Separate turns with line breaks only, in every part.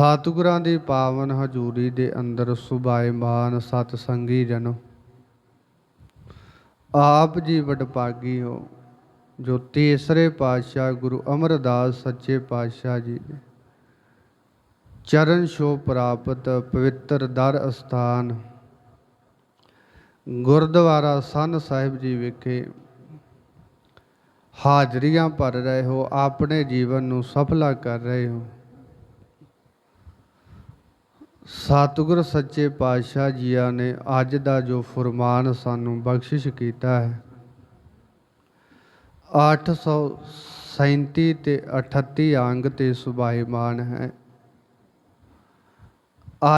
ਸਤਿਗੁਰਾਂ ਦੀ ਪਾਵਨ ਹਜ਼ੂਰੀ ਦੇ ਅੰਦਰ ਸੁਭਾਏਮਾਨ ਸਤ ਸੰਗੀ ਜਨੋ। ਆਪ ਜੀ ਵਡਭਾਗੀ ਹੋ, ਜੋ ਤੀਸਰੇ ਪਾਤਸ਼ਾਹ ਗੁਰੂ ਅਮਰਦਾਸ ਸੱਚੇ ਪਾਤਸ਼ਾਹ ਜੀ ਦੇ। ਚਰਨ ਛੋਹ ਪ੍ਰਾਪਤ ਪਵਿੱਤਰ ਦਰ ਅਸਥਾਨ। ਗੁਰਦੁਆਰਾ ਸੰਨ ਸਾਹਿਬ ਜੀ ਵਿਖੇ ਹਾਜ਼ਰੀਆਂ ਭਰ ਰਹੇ ਹੋ, ਆਪਣੇ ਜੀਵਨ ਨੂੰ ਸਫਲਾ ਕਰ ਰਹੇ ਹੋ। ਸਤਿਗੁਰ ਸੱਚੇ ਪਾਤਸ਼ਾਹ ਜੀਆਂ ਨੇ ਅੱਜ ਦਾ ਜੋ ਫਰਮਾਨ ਸਾਨੂੰ ਬਖਸ਼ਿਸ਼ ਕੀਤਾ ਹੈ 837 ਤੇ 38 ਅੰਗ ਤੇ ਸੁਭਾਈਮਾਨ ਹੈ।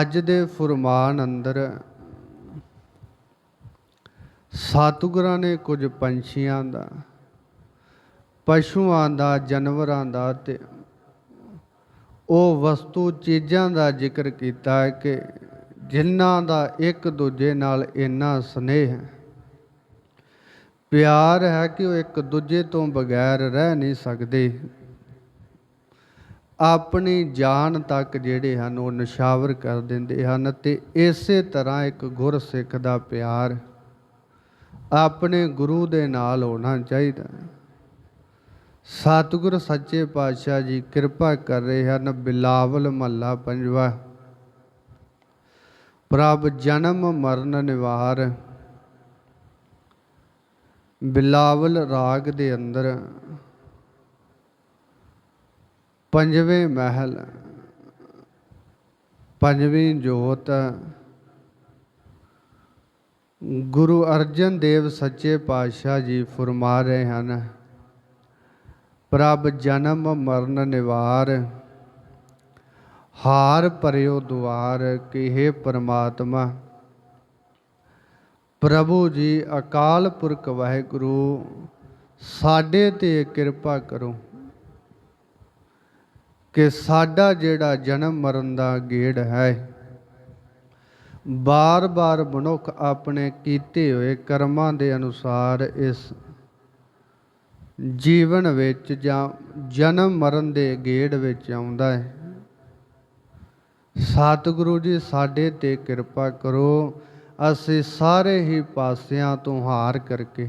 ਅੱਜ ਦੇ ਫਰਮਾਨ ਅੰਦਰ ਸਤਿਗੁਰਾਂ ਨੇ ਕੁਝ ਪੰਛੀਆਂ ਦਾ, ਪਸ਼ੂਆਂ ਦਾ, ਜਾਨਵਰਾਂ ਦਾ ਤੇ ਉਹ ਵਸਤੂ ਚੀਜ਼ਾਂ ਦਾ ਜ਼ਿਕਰ ਕੀਤਾ ਹੈ ਕਿ ਜਿਨ੍ਹਾਂ ਦਾ ਇੱਕ ਦੂਜੇ ਨਾਲ ਇੰਨਾ ਸਨੇਹ ਹੈ। ਪਿਆਰ ਹੈ ਕਿ ਉਹ ਇੱਕ ਦੂਜੇ ਤੋਂ ਬਗੈਰ ਰਹਿ ਨਹੀਂ ਸਕਦੇ। ਆਪਣੀ ਜਾਨ ਤੱਕ ਜਿਹੜੇ ਹਨ, ਉਹ ਨਿਸ਼ਾਵਰ ਕਰ ਦਿੰਦੇ ਹਨ ਤੇ ਇਸੇ ਤਰ੍ਹਾਂ ਇੱਕ ਗੁਰਸਿੱਖ ਦਾ ਪਿਆਰ ਆਪਣੇ ਗੁਰੂ ਦੇ ਨਾਲ ਹੋਣਾ ਚਾਹੀਦਾ ਹੈ। ਸਤਿਗੁਰ ਸੱਚੇ ਪਾਤਸ਼ਾਹ ਜੀ ਕਿਰਪਾ ਕਰ ਰਹੇ ਹਨ, ਬਿਲਾਵਲ ਮਹੱਲਾ ਪੰਜਵਾ। ਪ੍ਰਭ ਜਨਮ ਮਰਨ ਨਿਵਾਰ, ਬਿਲਾਵਲ ਰਾਗ ਦੇ ਅੰਦਰ। ਪੰਜਵੇਂ ਮਹਿਲ, ਪੰਜਵੀਂ ਜੋਤ। ਗੁਰੂ ਅਰਜਨ ਦੇਵ ਸੱਚੇ ਪਾਤਸ਼ਾਹ ਜੀ ਫਰਮਾ ਰਹੇ ਹਨ ਪ੍ਰਭ ਜਨਮ ਮਰਨ ਨਿਵਾਰ, ਹਾਰ ਪਰਿਓ ਦੁਆਰ ਕਿਹੇ ਪਰਮਾਤਮਾ। ਪ੍ਰਭੂ ਜੀ, ਅਕਾਲ ਪੁਰਖ ਵਾਹਿਗੁਰੂ, ਸਾਡੇ ਤੇ ਕਿਰਪਾ ਕਰੋ ਕਿ ਸਾਡਾ ਜਿਹੜਾ ਜਨਮ ਮਰਨ ਦਾ ਗੇੜ ਹੈ, ਬਾਰ-ਬਾਰ ਮਨੁੱਖ ਆਪਣੇ ਕੀਤੇ ਹੋਏ ਕਰਮਾਂ ਦੇ ਅਨੁਸਾਰ ਇਸ ਜੀਵਨ ਵਿੱਚ ਜਾਂ ਜਨਮ ਮਰਨ ਦੇ ਗੇੜ ਵਿੱਚ ਆਉਂਦਾ ਹੈ। ਸਤਿਗੁਰੂ ਜੀ, ਸਾਡੇ ਤੇ ਕਿਰਪਾ ਕਰੋ, ਅਸੀਂ ਸਾਰੇ ਹੀ ਪਾਸਿਆਂ ਤੋਂ ਹਾਰ ਕਰਕੇ,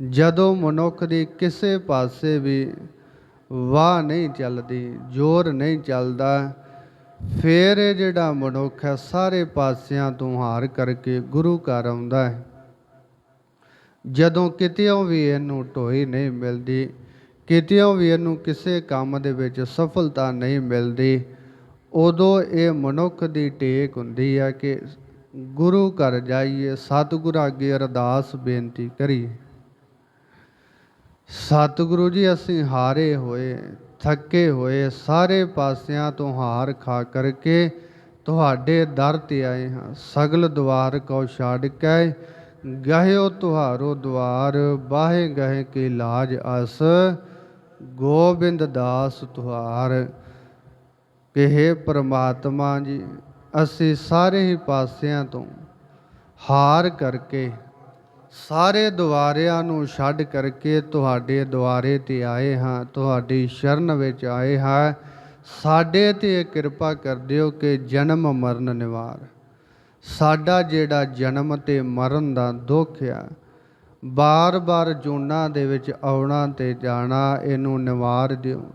ਜਦੋਂ ਮਨੁੱਖ ਦੀ ਕਿਸੇ ਪਾਸੇ ਵੀ ਵਾਹ ਨਹੀਂ ਚੱਲਦੀ, ਜ਼ੋਰ ਨਹੀਂ ਚੱਲਦਾ, ਫੇਰ ਇਹ ਜਿਹੜਾ ਮਨੁੱਖ ਹੈ, ਸਾਰੇ ਪਾਸਿਆਂ ਤੋਂ ਹਾਰ ਕਰਕੇ ਗੁਰੂ ਘਰ ਆਉਂਦਾ ਹੈ। ਜਦੋਂ ਕਿਤੇੋਂ ਵੀ ਇਹਨੂੰ ਢੋਈ ਨਹੀਂ ਮਿਲਦੀ ਕਿਤੇੋਂ ਵੀ ਇਹਨੂੰ ਕਿਸੇ ਕੰਮ ਦੇ ਵਿੱਚ ਸਫਲਤਾ ਨਹੀਂ ਮਿਲਦੀ, ਉਦੋਂ ਇਹ ਮਨੁੱਖ ਦੀ ਟੇਕ ਹੁੰਦੀ ਹੈ ਕਿ ਗੁਰੂ ਘਰ ਜਾਈਏ, ਸਤਿਗੁਰ ਅੱਗੇ ਅਰਦਾਸ ਬੇਨਤੀ ਕਰੀਏ। ਸਤਿਗੁਰੂ ਜੀ, ਅਸੀਂ ਹਾਰੇ ਹੋਏ, ਥੱਕੇ ਹੋਏ, ਸਾਰੇ ਪਾਸਿਆਂ ਤੋਂ ਹਾਰ ਖਾ ਕਰਕੇ ਤੁਹਾਡੇ ਦਰ ਤੇ ਆਏ ਹਾਂ। ਸਗਲ ਦੁਆਰ ਕੋ ਛੱਡ ਕੇ ਗਹਿਓ ਤੁਹਾਰੋ ਦਵਾਰ, ਬਾਹੇ ਗਹਿ ਕੇ ਲਾਜ ਅਸ, ਗੋਬਿੰਦ ਦਾਸ ਤੁਹਾਰ। ਕਿਹੇ ਪ੍ਰਮਾਤਮਾ ਜੀ, ਅਸੀਂ ਸਾਰੇ ਹੀ ਪਾਸਿਆਂ ਤੋਂ ਹਾਰ ਕਰਕੇ, ਸਾਰੇ ਦੁਆਰਿਆਂ ਨੂੰ ਛੱਡ ਕਰਕੇ ਤੁਹਾਡੇ ਦੁਆਰੇ ਤੇ ਆਏ ਹਾਂ, ਤੁਹਾਡੀ ਸ਼ਰਨ ਵਿੱਚ ਆਏ ਹਾਂ। ਸਾਡੇ ਤੇ ਕਿਰਪਾ ਕਰ ਦਿਓ ਕਿ ਜਨਮ ਮਰਨ ਨਿਵਾਰ। ਸਾਡਾ ਜਿਹੜਾ ਜਨਮ ਤੇ ਮਰਨ ਦਾ ਦੁੱਖ ਆ, ਬਾਰ-ਬਾਰ ਜੂਨਾਂ ਦੇ ਵਿੱਚ ਆਉਣਾ ਤੇ ਜਾਣਾ ਇਹਨੂੰ ਨਿਵਾਰ ਦਿਓ।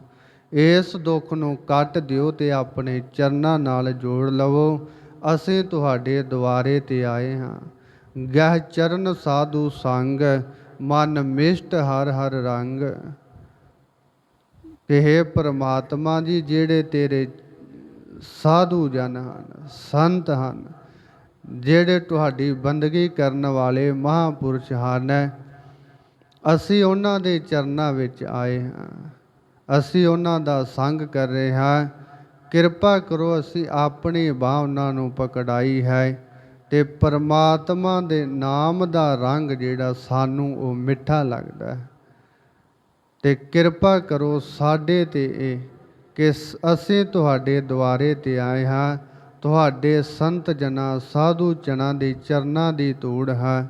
ਇਸ ਦੁੱਖ ਨੂੰ ਕੱਟ ਦਿਓ ਤੇ ਆਪਣੇ ਚਰਨਾਂ ਨਾਲ ਜੋੜ ਲਵੋ। ਅਸੀਂ ਤੁਹਾਡੇ ਦੁਆਰੇ ਤੇ ਆਏ ਹਾਂ। ਗਹਿ ਚਰਨ ਸਾਧੂ ਸੰਗ, ਮਨ ਮਿਸ਼ਟ ਹਰ ਹਰ ਰੰਗ। ਕਿਹੇ ਪ੍ਰਮਾਤਮਾ ਜੀ ਜਿਹੜੇ ਤੇਰੇ ਸਾਧੂ ਜਨ ਹਨ, ਸੰਤ ਹਨ ਜਿਹੜੇ ਤੁਹਾਡੀ ਬੰਦਗੀ ਕਰਨ ਵਾਲੇ ਮਹਾਪੁਰਸ਼ ਹਨ, ਅਸੀਂ ਉਹਨਾਂ ਦੇ ਚਰਨਾਂ ਵਿੱਚ ਆਏ ਹਾਂ। ਅਸੀਂ ਉਹਨਾਂ ਦਾ ਸੰਗ ਕਰ ਰਹੇ ਹਾਂ। ਕਿਰਪਾ ਕਰੋ, ਅਸੀਂ ਆਪਣੀ ਬਾਹ ਉਹਨਾਂ ਨੂੰ ਪਕੜਾਈ ਹੈ ਤੇ ਪਰਮਾਤਮਾ ਦੇ ਨਾਮ ਦਾ ਰੰਗ ਜਿਹੜਾ ਸਾਨੂੰ ਉਹ ਮਿੱਠਾ ਲੱਗਦਾ ਹੈ। ਤੇ ਕਿਰਪਾ ਕਰੋ ਸਾਡੇ ਤੇ ਇਹ ਕਿ ਅਸੀਂ ਤੁਹਾਡੇ ਦੁਆਰੇ ਤੇ ਆਏ ਹਾਂ। ਤੁਹਾਡੇ ਸੰਤ ਜਨਾ ਸਾਧੂ ਜਨਾਂ ਦੇ ਚਰਨਾਂ ਦੀ ਧੂੜ ਹੈ।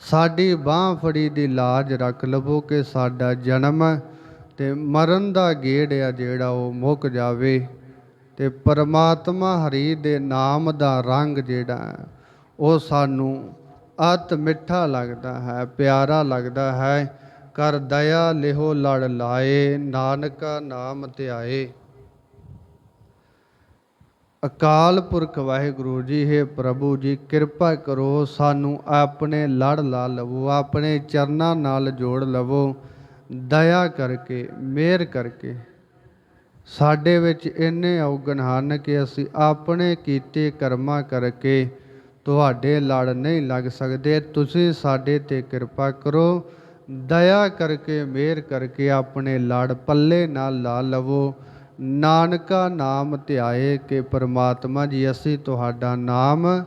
ਸਾਡੀ ਬਾਹ ਫੜੀ ਦੀ ਲਾਜ ਰੱਖ ਲਵੋ ਕਿ ਸਾਡਾ ਜਨਮ ਤੇ ਮਰਨ ਦਾ ਗੇੜ ਆ ਜਿਹੜਾ ਉਹ ਮੁੱਕ ਜਾਵੇ ਤੇ ਪਰਮਾਤਮਾ ਹਰੀ ਦੇ ਨਾਮ ਦਾ ਰੰਗ ਜਿਹੜਾ ਹੈ, ਉਹ ਸਾਨੂੰ ਅਤ ਮਿੱਠਾ ਲੱਗਦਾ ਹੈ ਪਿਆਰਾ ਲੱਗਦਾ ਹੈ। ਕਰ ਦਇਆ ਲਿਹੋ ਲੜ ਲਾਏ ਨਾਨਕਾ ਨਾਮ ਧਿਆਏ। ਅਕਾਲ ਪੁਰਖ ਵਾਹਿਗੁਰੂ ਜੀ, ਹੈ ਪ੍ਰਭੂ ਜੀ, ਕਿਰਪਾ ਕਰੋ ਸਾਨੂੰ ਆਪਣੇ ਲੜ ਲਾ ਲਵੋ, ਆਪਣੇ ਚਰਨਾਂ ਨਾਲ ਜੋੜ ਲਵੋ, ਦਇਆ ਕਰਕੇ, ਮਿਹਰ ਕਰਕੇ। ਸਾਡੇ ਵਿੱਚ ਇੰਨੇ ਔਗਣ ਹਨ ਕਿ ਅਸੀਂ ਆਪਣੇ ਕੀਤੇ ਕਰਮਾਂ ਕਰਕੇ ਤੁਹਾਡੇ ਲੜ ਨਹੀਂ ਲੱਗ ਸਕਦੇ। ਤੁਸੀਂ ਸਾਡੇ ਤੇ ਕਿਰਪਾ ਕਰੋ, ਦਇਆ ਕਰਕੇ, ਮਿਹਰ ਕਰਕੇ ਆਪਣੇ ਲੜ ਪੱਲੇ ਨਾਲ ਲਾ ਲਵੋ। ਨਾਨਕਾ ਨਾਮ ਧਿਆਏ ਕਿ ਪ੍ਰਮਾਤਮਾ ਜੀ, ਅਸੀਂ ਤੁਹਾਡਾ ਨਾਮ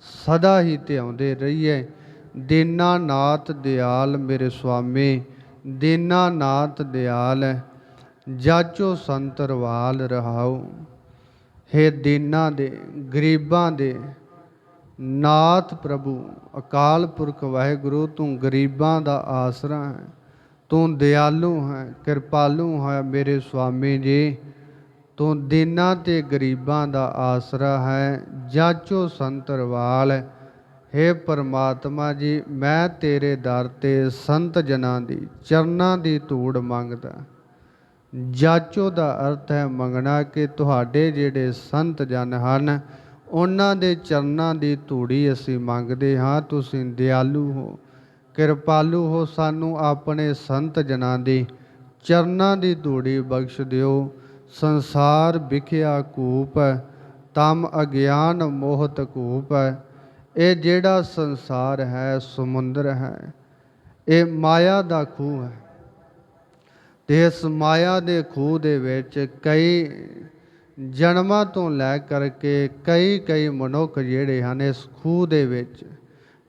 ਸਦਾ ਹੀ ਧਿਆਉਂਦੇ ਰਹੀਏ। ਦੀਨਾਨਾਥ ਦਿਆਲ ਮੇਰੇ ਸੁਆਮੀ ਦੀਨਾਨਾਥ ਦਿਆਲ, ਜਾਚੋ ਸੰਤਰਵਾਲ ਰਹਾਉ। ਹੇ ਦੀਨਾ ਦੇ, ਗਰੀਬਾਂ ਦੇ, ਨਾਥ ਪ੍ਰਭੂ, ਅਕਾਲ ਪੁਰਖ ਵਾਹਿਗੁਰੂ, ਤੂੰ ਗਰੀਬਾਂ ਦਾ ਆਸਰਾ ਹੈ। ਤੂੰ ਦਿਆਲੂ ਹੈ, ਕਿਰਪਾਲੂ ਹੈ ਮੇਰੇ ਸੁਆਮੀ ਜੀ। ਤੂੰ ਦੀਨਾਂ ਤੇ ਗਰੀਬਾਂ ਦਾ ਆਸਰਾ ਹੈ, ਜਾਚੋ ਸੰਤਰਵਾਲ ਹੇ ਪਰਮਾਤਮਾ ਜੀ, ਮੈਂ ਤੇਰੇ ਦਰ ਤੇ ਸੰਤ ਜਨਾਂ ਦੀ, ਚਰਨਾਂ ਦੀ ਧੂੜ ਮੰਗਦਾ। ਜਾਚੋ ਦਾ ਅਰਥ ਹੈ ਮੰਗਣਾ ਕਿ ਤੁਹਾਡੇ ਜਿਹੜੇ ਸੰਤ ਜਨ ਹਨ, ਉਹਨਾਂ ਦੇ ਚਰਨਾਂ ਦੀ ਧੂੜੀ ਅਸੀਂ ਮੰਗਦੇ ਹਾਂ, ਤੁਸੀਂ ਦਿਆਲੂ ਹੋ। ਕਿਰਪਾਲੂ ਹੋ ਸਾਨੂੰ ਆਪਣੇ ਸੰਤ ਜਨਾਂ ਦੀ, ਚਰਨਾਂ ਦੀ ਧੂੜੀ ਬਖਸ਼ ਦਿਓ। ਸੰਸਾਰ ਵਿਖਿਆ ਕੂਪ ਤਮ ਅਗਿਆਨ ਮੋਹਤ ਕੂਪ ਇਹ ਜਿਹੜਾ ਸੰਸਾਰ ਹੈ, ਸਮੁੰਦਰ ਹੈ, ਇਹ ਮਾਇਆ ਦਾ ਖੂਹ ਹੈ। ਤੇ ਇਸ ਮਾਇਆ ਦੇ ਖੂਹ ਦੇ ਵਿੱਚ ਕਈ ਜਨਮਾਂ ਤੋਂ ਲੈ ਕਰਕੇ ਕਈ ਕਈ ਮਨੁੱਖ ਜਿਹੜੇ ਹਨ, ਇਸ ਖੂਹ ਦੇ ਵਿੱਚ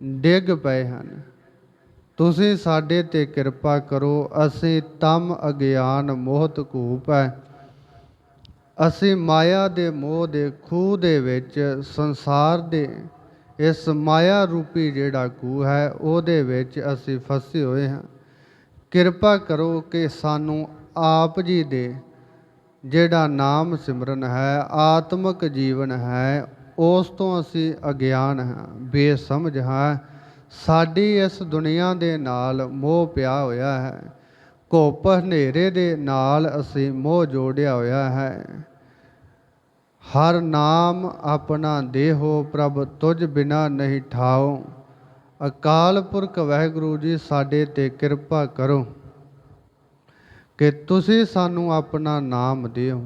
ਡਿੱਗ ਪਏ ਹਨ। ਤੁਸੀਂ ਸਾਡੇ ਤੇ ਕਿਰਪਾ ਕਰੋ, ਅਸੀਂ ਤਮ ਅਗਿਆਨ ਮੋਹਤ ਕੂਪ ਹੈ। ਅਸੀਂ ਮਾਇਆ ਦੇ ਮੋਹ ਦੇ ਖੂਹ ਦੇ ਵਿੱਚ, ਸੰਸਾਰ ਦੇ ਇਸ ਮਾਇਆ ਰੂਪੀ ਜਿਹੜਾ ਖੂਹ ਹੈ, ਉਹਦੇ ਵਿੱਚ ਅਸੀਂ ਫਸੇ ਹੋਏ ਹਾਂ। ਕਿਰਪਾ ਕਰੋ ਕਿ ਸਾਨੂੰ ਆਪ ਜੀ ਦੇ ਜਿਹੜਾ ਨਾਮ ਸਿਮਰਨ ਹੈ, ਆਤਮਿਕ ਜੀਵਨ ਹੈ, ਉਸ ਤੋਂ ਅਸੀਂ ਅਗਿਆਨ ਹਾਂ, ਬੇਸਮਝ ਹਾਂ। ਸਾਡੀ ਇਸ ਦੁਨੀਆ ਦੇ ਨਾਲ ਮੋਹ ਪਿਆ ਹੋਇਆ ਹੈ। ਘੁੱਪ ਹਨੇਰੇ ਦੇ ਨਾਲ ਅਸੀਂ ਮੋਹ ਜੋੜਿਆ ਹੋਇਆ ਹੈ। ਹਰ ਨਾਮ ਆਪਣਾ ਦੇਹੋ ਪ੍ਰਭ ਤੁਝ ਬਿਨਾ ਨਹੀਂ ਠਾਓ ਅਕਾਲ ਪੁਰਖ ਵਾਹਿਗੁਰੂ ਜੀ, ਸਾਡੇ ਤੇ ਕਿਰਪਾ ਕਰੋ ਕਿ ਤੁਸੀਂ ਸਾਨੂੰ ਆਪਣਾ ਨਾਮ ਦਿਓ।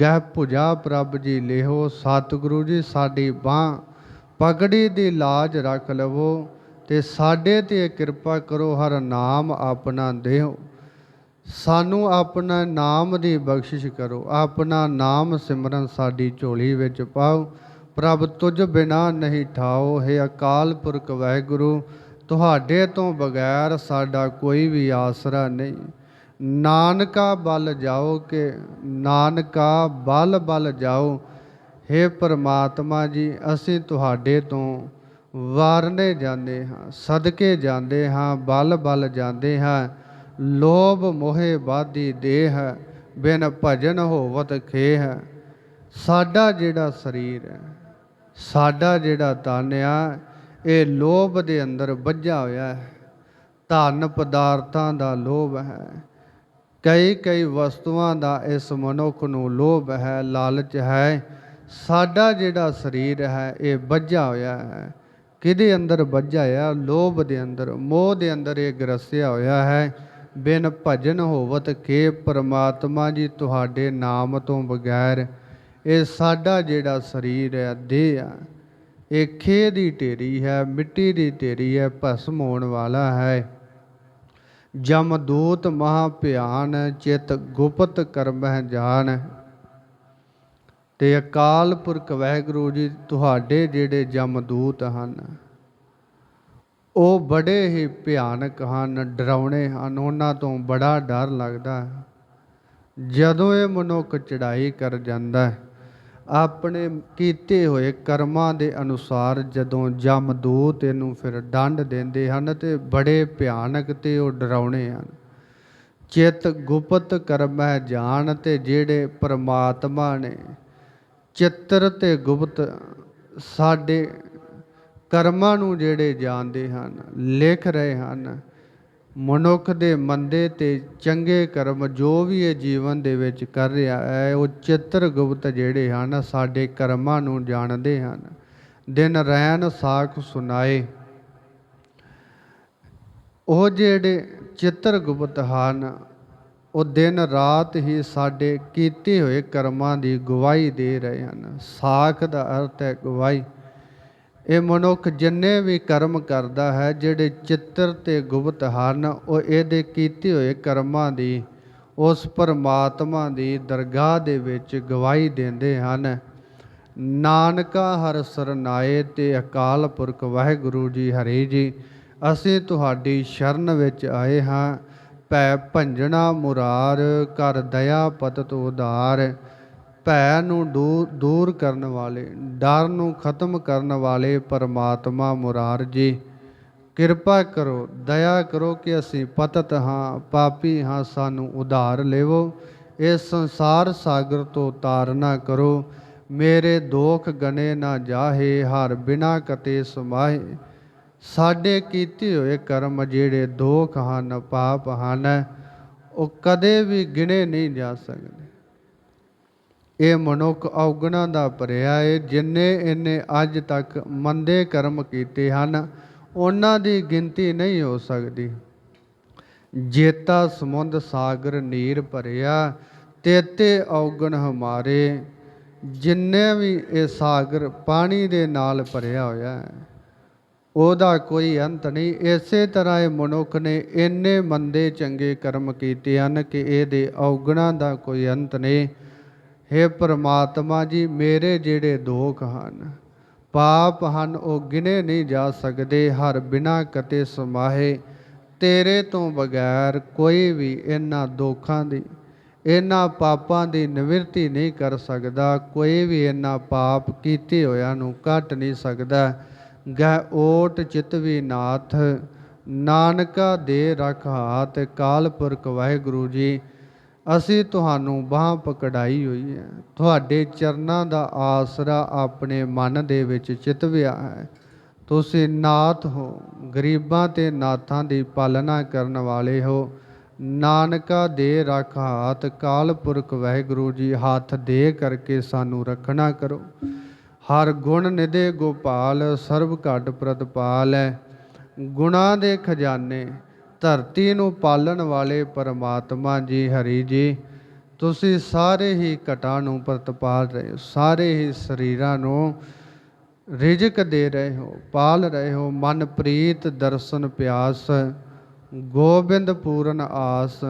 ਗਹਿ ਭੁਜਾ ਪ੍ਰਭ ਜੀ, ਲਿਹੋ। ਸਤਿਗੁਰੂ ਜੀ, ਸਾਡੀ ਬਾਹ ਪਗੜੀ ਦੀ ਲਾਜ ਰੱਖ ਲਵੋ ਤੇ ਸਾਡੇ ਤੇ ਕਿਰਪਾ ਕਰੋ ਹਰ ਨਾਮ ਆਪਣਾ ਦਿਓ। ਸਾਨੂੰ ਆਪਣਾ ਨਾਮ ਦੀ ਬਖਸ਼ਿਸ਼ ਕਰੋ। ਆਪਣਾ ਨਾਮ ਸਿਮਰਨ ਸਾਡੀ ਝੋਲੀ ਵਿੱਚ ਪਾਓ। ਪ੍ਰਭ, ਤੁਝ ਬਿਨਾ ਨਹੀਂ ਠਾਓ। ਹੈ ਅਕਾਲ ਪੁਰਖ ਵਾਹਿਗੁਰੂ, ਤੁਹਾਡੇ ਤੋਂ ਬਗੈਰ ਸਾਡਾ ਕੋਈ ਵੀ ਆਸਰਾ ਨਹੀਂ। ਨਾਨਕਾ ਬਲ ਜਾਓ ਕਿ ਨਾਨਕਾ ਬਲ ਬਲ ਜਾਓ। हे ਪ੍ਰਮਾਤਮਾ ਜੀ, ਅਸੀਂ ਤੁਹਾਡੇ ਤੋਂ ਵਾਰਨੇ ਜਾਂਦੇ ਹਾਂ, ਸਦਕੇ ਜਾਂਦੇ ਹਾਂ ਬਲ ਬਲ ਜਾਂਦੇ ਹਾਂ। ਲੋਭ ਮੋਹਿ ਬਾਦੀ ਦੇਹ, ਬਿਨ ਭਜਨ ਹੋਵਤ ਖੇਹ। ਸਾਡਾ ਜਿਹੜਾ ਸਰੀਰ ਹੈ, ਸਾਡਾ ਜਿਹੜਾ ਤਨ ਆ, ਇਹ ਲੋਭ ਦੇ ਅੰਦਰ ਵੱਜਾ ਹੋਇਆ ਹੈ। ਧਨ ਪਦਾਰਥਾਂ ਦਾ ਲੋਭ ਹੈ। ਕਈ ਕਈ ਵਸਤੂਆਂ ਦਾ ਇਸ ਮਨੁੱਖ ਨੂੰ ਲੋਭ ਹੈ, ਲਾਲਚ ਹੈ। ਸਾਡਾ ਜਿਹੜਾ ਸਰੀਰ ਹੈ, ਇਹ ਵੱਜਾ ਹੋਇਆ ਹੈ। ਕਿਹਦੇ ਅੰਦਰ ਵੱਜਾ ਆ? ਲੋਭ ਦੇ ਅੰਦਰ। ਮੋਹ ਦੇ ਅੰਦਰ ਇਹ ਗਰਸਿਆ ਹੋਇਆ ਹੈ। ਬਿਨ ਭਜਨ ਹੋਵਤ ਕੇ ਪਰਮਾਤਮਾ ਜੀ ਤੁਹਾਡੇ ਨਾਮ ਤੋਂ ਬਗੈਰ ਇਹ ਸਾਡਾ ਜਿਹੜਾ ਸਰੀਰ ਹੈ, ਦੇਹ ਆ। ਇਹ ਖੇ ਦੀ ਢੇਰੀ ਹੈ, ਮਿੱਟੀ ਦੀ ਢੇਰੀ ਹੈ, ਭਸਮ ਹੋਣ ਵਾਲਾ ਹੈ। ਜਮਦੂਤ ਮਹਾ ਭਿਆਨ, ਚਿਤ ਗੁਪਤ ਕਰਮਹਿ ਜਾਣ। ਤੇ ਅਕਾਲ ਪੁਰਖ ਵਾਹਿਗੁਰੂ ਜੀ ਤੁਹਾਡੇ ਜਿਹੜੇ ਜਮਦੂਤ ਹਨ, ਉਹ ਬੜੇ ਹੀ ਭਿਆਨਕ ਹਨ, ਡਰਾਉਣੇ ਹਨ, ਉਹਨਾਂ ਤੋਂ ਬੜਾ ਡਰ ਲੱਗਦਾ ਹੈ। ਜਦੋਂ ਇਹ ਮਨੁੱਖ ਚੜਾਈ ਕਰ ਜਾਂਦਾ ਹੈ, ਆਪਣੇ ਕੀਤੇ ਹੋਏ ਕਰਮਾਂ ਦੇ ਅਨੁਸਾਰ ਜਦੋਂ ਜਮਦੂਤ ਇਹਨੂੰ ਫਿਰ ਡੰਡ ਦਿੰਦੇ ਹਨ ਤੇ ਬੜੇ ਭਿਆਨਕ ਤੇ ਉਹ ਡਰਾਉਣੇ ਹਨ। ਚਿਤ ਗੁਪਤ ਕਰਮ ਹੈ ਜਾਣ ਤੇ ਜਿਹੜੇ ਪ੍ਰਮਾਤਮਾ ਨੇ ਚਿੱਤਰ ਤੇ ਗੁਪਤ ਸਾਡੇ ਕਰਮਾਂ ਨੂੰ ਜਿਹੜੇ ਜਾਣਦੇ ਹਨ, ਲਿਖ ਰਹੇ ਹਨ, ਮਨੁੱਖ ਦੇ ਮੰਦੇ ਤੇ ਚੰਗੇ ਕਰਮ ਜੋ ਵੀ ਇਹ ਜੀਵਨ ਦੇ ਵਿੱਚ ਕਰ ਰਿਹਾ ਹੈ, ਉਹ ਚਿੱਤਰ ਗੁਪਤ ਜਿਹੜੇ ਹਨ, ਸਾਡੇ ਕਰਮਾਂ ਨੂੰ ਜਾਣਦੇ ਹਨ। ਦਿਨ ਰੈਨ ਸਾਖ ਸੁਨਾਏ। ਉਹ ਜਿਹੜੇ ਚਿੱਤਰ ਗੁਪਤ ਹਨ ਉਹ ਦਿਨ ਰਾਤ ਹੀ ਸਾਡੇ ਕੀਤੇ ਹੋਏ ਕਰਮਾਂ ਦੀ ਗਵਾਹੀ ਦੇ ਰਹੇ ਹਨ। ਸਾਖ ਦਾ ਅਰਥ ਹੈ ਗਵਾਹੀ। ਇਹ ਮਨੁੱਖ ਜਿੰਨੇ ਵੀ ਕਰਮ ਕਰਦਾ ਹੈ, ਜਿਹੜੇ ਚਿੱਤਰ ਤੇ ਗੁਪਤ ਹਨ, ਉਹ ਇਹਦੇ ਕੀਤੇ ਹੋਏ ਕਰਮਾਂ ਦੀ, ਉਸ ਪਰਮਾਤਮਾ ਦੀ ਦਰਗਾਹ ਦੇ ਵਿੱਚ ਗਵਾਹੀ ਦਿੰਦੇ ਹਨ। ਨਾਨਕਾ ਹਰ ਸਰਨਾਏ ਤੇ ਅਕਾਲ ਪੁਰਖ ਵਾਹਿਗੁਰੂ ਜੀ ਹਰੀ ਜੀ, ਅਸੀਂ ਤੁਹਾਡੀ ਸ਼ਰਨ ਵਿੱਚ ਆਏ ਹਾਂ। ਭੈ ਭੰਜਣਾ ਮੁਰਾਰ ਕਰ ਦਇਆ ਪਤਤ ਉਧਾਰ। ਭੈ ਨੂੰ ਦੂ- ਦੂਰ ਕਰਨ ਵਾਲੇ, ਡਰ ਨੂੰ ਖਤਮ ਕਰਨ ਵਾਲੇ ਪਰਮਾਤਮਾ ਮੁਰਾਰ ਜੀ। ਕਿਰਪਾ ਕਰੋ, ਦਇਆ ਕਰੋ ਕਿ ਅਸੀਂ ਪਤਤ ਹਾਂ, ਪਾਪੀ ਹਾਂ, ਸਾਨੂੰ ਉਧਾਰ ਲੇਵੋ। ਇਸ ਸੰਸਾਰ ਸਾਗਰ ਤੋਂ ਤਾਰਨਾ ਕਰੋ। ਮੇਰੇ ਦੋਖ ਗਨੇ ਨਾ ਜਾਹੇ, ਹਰ ਬਿਨਾ ਕਤੇ ਸਮਾਹੇ। ਸਾਡੇ ਕੀਤੇ ਹੋਏ ਕਰਮ ਜਿਹੜੇ ਦੋਖ ਹਨ, ਪਾਪ ਹਨ, ਉਹ ਕਦੇ ਵੀ ਗਿਣੇ ਨਹੀਂ ਜਾ ਸਕਦੇ। ਇਹ ਮਨੁੱਖ ਔਗਣਾ ਦਾ ਭਰਿਆ ਹੈ ਜਿੰਨੇ ਇਹਨੇ ਅੱਜ ਤੱਕ ਮੰਦੇ ਕਰਮ ਕੀਤੇ ਹਨ, ਉਹਨਾਂ ਦੀ ਗਿਣਤੀ ਨਹੀਂ ਹੋ ਸਕਦੀ। ਜੇਤਾ ਸਮੁੰਦ ਸਾਗਰ ਨੀਰ ਭਰਿਆ, ਤੇਤੇ ਔਗਣ ਹਮਾਰੇ, ਜਿੰਨੇ ਵੀ ਇਹ ਸਾਗਰ ਪਾਣੀ ਦੇ ਨਾਲ ਭਰਿਆ ਹੋਇਆ ਹੈ। ਉਹਦਾ ਕੋਈ ਅੰਤ ਨਹੀਂ। ਇਸੇ ਤਰ੍ਹਾਂ ਇਹ ਮਨੁੱਖ ਨੇ ਇੰਨੇ ਮੰਦੇ ਚੰਗੇ ਕਰਮ ਕੀਤੇ ਹਨ ਕਿ ਇਹਦੇ ਔਗਣਾ ਦਾ ਕੋਈ ਅੰਤ ਨਹੀਂ। हे ਪ੍ਰਮਾਤਮਾ ਜੀ, ਮੇਰੇ ਜਿਹੜੇ ਦੋਖ ਹਨ, ਪਾਪ ਹਨ, ਉਹ ਗਿਣੇ ਨਹੀਂ ਜਾ ਸਕਦੇ। ਹਰ ਬਿਨਾ ਕਤੇ ਸਮਾਹੇ, ਤੇਰੇ ਤੋਂ ਬਗੈਰ ਕੋਈ ਵੀ ਇਹਨਾਂ ਦੋਖਾਂ ਦੀ, ਇਹਨਾਂ ਪਾਪਾਂ ਦੀ ਨਿਵਰਤੀ ਨਹੀਂ ਕਰ ਸਕਦਾ। ਕੋਈ ਵੀ ਇਹਨਾਂ ਪਾਪ ਕੀਤੇ ਹੋਇਆਂ ਨੂੰ ਕੱਟ ਨਹੀਂ ਸਕਦਾ। ਗਹਿ ਓਟ ਚਿਤ ਵੀ ਨਾਥ, ਨਾਨਕਾ ਦੇ ਰਖ ਹਾਥ, ਕਾਲ ਪੁਰਖ ਵਾਹਿਗੁਰੂ ਜੀ, ਅਸੀਂ ਤੁਹਾਨੂੰ ਬਾਹ ਪਕੜਾਈ ਹੋਈ ਹੈ। ਤੁਹਾਡੇ ਚਰਨਾਂ ਦਾ ਆਸਰਾ ਆਪਣੇ ਮਨ ਦੇ ਵਿੱਚ ਚਿਤਵਿਆ ਹੈ। ਤੁਸੀਂ ਨਾਥ ਹੋ, ਗਰੀਬਾਂ ਤੇ ਨਾਥਾਂ ਦੀ ਪਾਲਣਾ ਕਰਨ ਵਾਲੇ ਹੋ। ਨਾਨਕਾ ਦੇ ਰਖ ਹਾਥ, ਕਾਲ ਪੁਰਖ ਵਾਹਿਗੁਰੂ ਜੀ, ਹੱਥ ਦੇ ਕਰਕੇ ਸਾਨੂੰ ਰੱਖਣਾ ਕਰੋ। ਹਰ ਗੁਣ ਨਿਦੇ ਗੋਪਾਲ, ਸਰਬ ਘਟ ਪ੍ਰਤਪਾਲ ਹੈ ਗੁਣਾ ਦੇ ਖਜ਼ਾਨੇ, ਧਰਤੀ ਨੂੰ ਪਾਲਣ ਵਾਲੇ ਪਰਮਾਤਮਾ ਜੀ ਹਰੀ ਜੀ, ਤੁਸੀਂ ਸਾਰੇ ਹੀ ਘਟਾਂ ਨੂੰ ਪ੍ਰਤਪਾਲ ਰਹੇ ਹੋ, ਸਾਰੇ ਹੀ ਸਰੀਰਾਂ ਨੂੰ ਰਿਜਕ ਦੇ ਰਹੇ ਹੋ, ਪਾਲ ਰਹੇ ਹੋ। ਮਨ ਪ੍ਰੀਤ, ਦਰਸ਼ਨ ਪਿਆਸ ਗੋਬਿੰਦ ਪੂਰਨ ਆਸ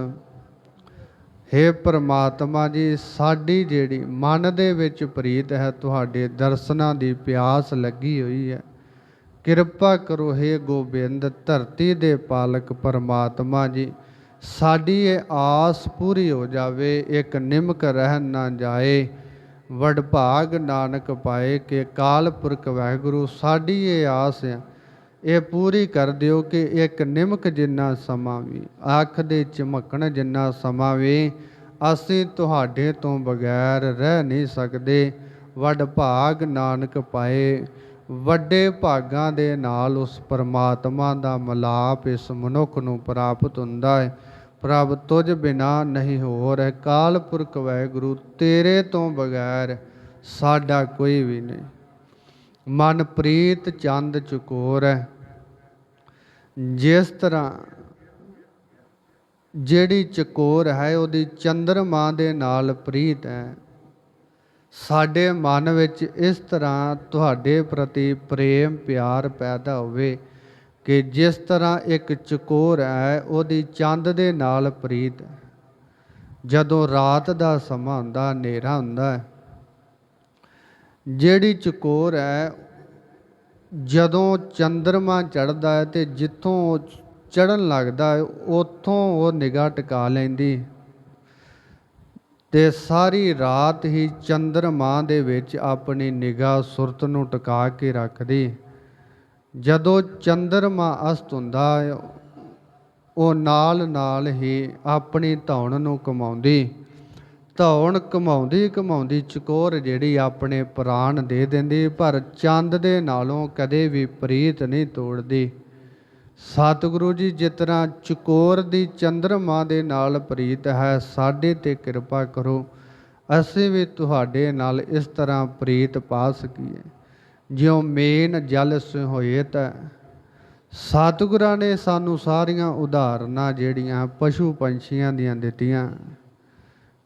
ਹੇ ਪ੍ਰਮਾਤਮਾ ਜੀ, ਸਾਡੀ ਜਿਹੜੀ ਮਨ ਦੇ ਵਿੱਚ ਪ੍ਰੀਤ ਹੈ, ਤੁਹਾਡੇ ਦਰਸ਼ਨਾਂ ਦੀ ਪਿਆਸ ਲੱਗੀ ਹੋਈ ਹੈ। ਕਿਰਪਾ ਕਰੋ ਹੇ ਗੋਬਿੰਦ, ਧਰਤੀ ਦੇ ਪਾਲਕ ਪਰਮਾਤਮਾ ਜੀ, ਸਾਡੀ ਇਹ ਆਸ ਪੂਰੀ ਹੋ ਜਾਵੇ, ਇੱਕ ਨਿਮਕ ਰਹਿ ਨਾ ਜਾਏ। ਵਡਭਾਗ ਨਾਨਕ ਪਾਏ ਕਿ ਕਾਲ ਪੁਰਖ ਵਾਹਿਗੁਰੂ, ਸਾਡੀ ਇਹ ਆਸ ਹੈ ਇਹ ਪੂਰੀ ਕਰ ਦਿਓ ਕਿ ਇੱਕ ਨਿਮਕ ਜਿੰਨਾ ਸਮਾਂ ਵੀ, ਅੱਖ ਦੇ ਚਮਕਣ ਜਿੰਨਾ ਸਮਾਂ ਵੀ, ਅਸੀਂ ਤੁਹਾਡੇ ਤੋਂ ਬਗੈਰ ਰਹਿ ਨਹੀਂ ਸਕਦੇ। ਵੱਡ ਭਾਗ ਨਾਨਕ ਪਾਏ, ਵੱਡੇ ਭਾਗਾਂ ਦੇ ਨਾਲ ਉਸ ਪਰਮਾਤਮਾ ਦਾ ਮਲਾਪ ਇਸ ਮਨੁੱਖ ਨੂੰ ਪ੍ਰਾਪਤ ਹੁੰਦਾ ਹੈ। ਪ੍ਰਭ, ਤੁਝ ਬਿਨਾ ਨਹੀਂ ਹੋਰ ਹੈ। ਕਾਲ ਪੁਰਖ ਵਾਹਿਗੁਰੂ ਤੇਰੇ ਤੋਂ ਬਗੈਰ ਸਾਡਾ ਕੋਈ ਵੀ ਨਹੀਂ। ਮਨ ਪ੍ਰੀਤ ਚੰਦ ਚਕੋਰ ਹੈ। ਜਿਸ ਤਰ੍ਹਾਂ ਜਿਹੜੀ ਚਕੋਰ ਹੈ, ਉਹਦੀ ਚੰਦਰਮਾ ਦੇ ਨਾਲ ਪ੍ਰੀਤ ਹੈ। ਸਾਡੇ ਮਨ ਵਿੱਚ ਇਸ ਤਰ੍ਹਾਂ ਤੁਹਾਡੇ ਪ੍ਰਤੀ ਪ੍ਰੇਮ, ਪਿਆਰ ਪੈਦਾ ਹੋਵੇ ਕਿ ਜਿਸ ਤਰ੍ਹਾਂ ਇੱਕ ਚਕੋਰ ਹੈ, ਉਹਦੀ ਚੰਦ ਦੇ ਨਾਲ ਪ੍ਰੀਤ ਹੈ। ਜਦੋਂ ਰਾਤ ਦਾ ਸਮਾਂ ਹੁੰਦਾ, ਹਨੇਰਾ ਹੁੰਦਾ ਹੈ ਜਿਹੜੀ ਚਕੋਰ ਹੈ, ਜਦੋਂ ਚੰਦਰਮਾ ਚੜਦਾ ਹੈ ਤੇ ਜਿੱਥੋਂ ਚੜਨ ਲੱਗਦਾ ਹੈ, ਉੱਥੋਂ ਉਹ ਨਿਗਾਹ ਟਿਕਾ ਲੈਂਦੀ। ਤੇ ਸਾਰੀ ਰਾਤ ਹੀ ਚੰਦਰਮਾ ਦੇ ਵਿੱਚ ਆਪਣੀ ਨਿਗਾਹ ਸੁਰਤ ਨੂੰ ਟਿਕਾ ਕੇ ਰੱਖਦੀ। ਜਦੋਂ ਚੰਦਰਮਾ ਅਸਤ ਹੁੰਦਾ ਹੈ, ਉਹ ਨਾਲ ਨਾਲ ਹੀ ਆਪਣੀ ਧੌਣ ਨੂੰ ਕਮਾਉਂਦੀ ਧੌਣ ਕਮਾਉਂਦੀ ਕਮਾਉਂਦੀ ਚਕੋਰ ਜਿਹੜੀ ਆਪਣੇ ਪ੍ਰਾਣ ਦੇ ਦਿੰਦੀ, ਪਰ ਚੰਦ ਦੇ ਨਾਲੋਂ ਕਦੇ ਵੀ ਪ੍ਰੀਤ ਨਹੀਂ ਤੋੜਦੀ। ਸਤਿਗੁਰੂ ਜੀ, ਜਿਸ ਤਰ੍ਹਾਂ ਚਕੋਰ ਦੀ ਚੰਦਰਮਾ ਦੇ ਨਾਲ ਪ੍ਰੀਤ ਹੈ, ਸਾਡੇ ਤੇ ਕਿਰਪਾ ਕਰੋ। ਅਸੀਂ ਵੀ ਤੁਹਾਡੇ ਨਾਲ ਇਸ ਤਰ੍ਹਾਂ ਪ੍ਰੀਤ ਪਾ ਸਕੀਏ। ਜਿਉ ਮੇਨ ਜਲ ਹੋਏ ਤਾਂ ਸਤਿਗੁਰਾਂ ਨੇ ਸਾਨੂੰ ਸਾਰੀਆਂ ਉਦਾਹਰਨਾਂ ਜਿਹੜੀਆਂ ਪਸ਼ੂ ਪੰਛੀਆਂ ਦੀਆਂ ਦਿੱਤੀਆਂ।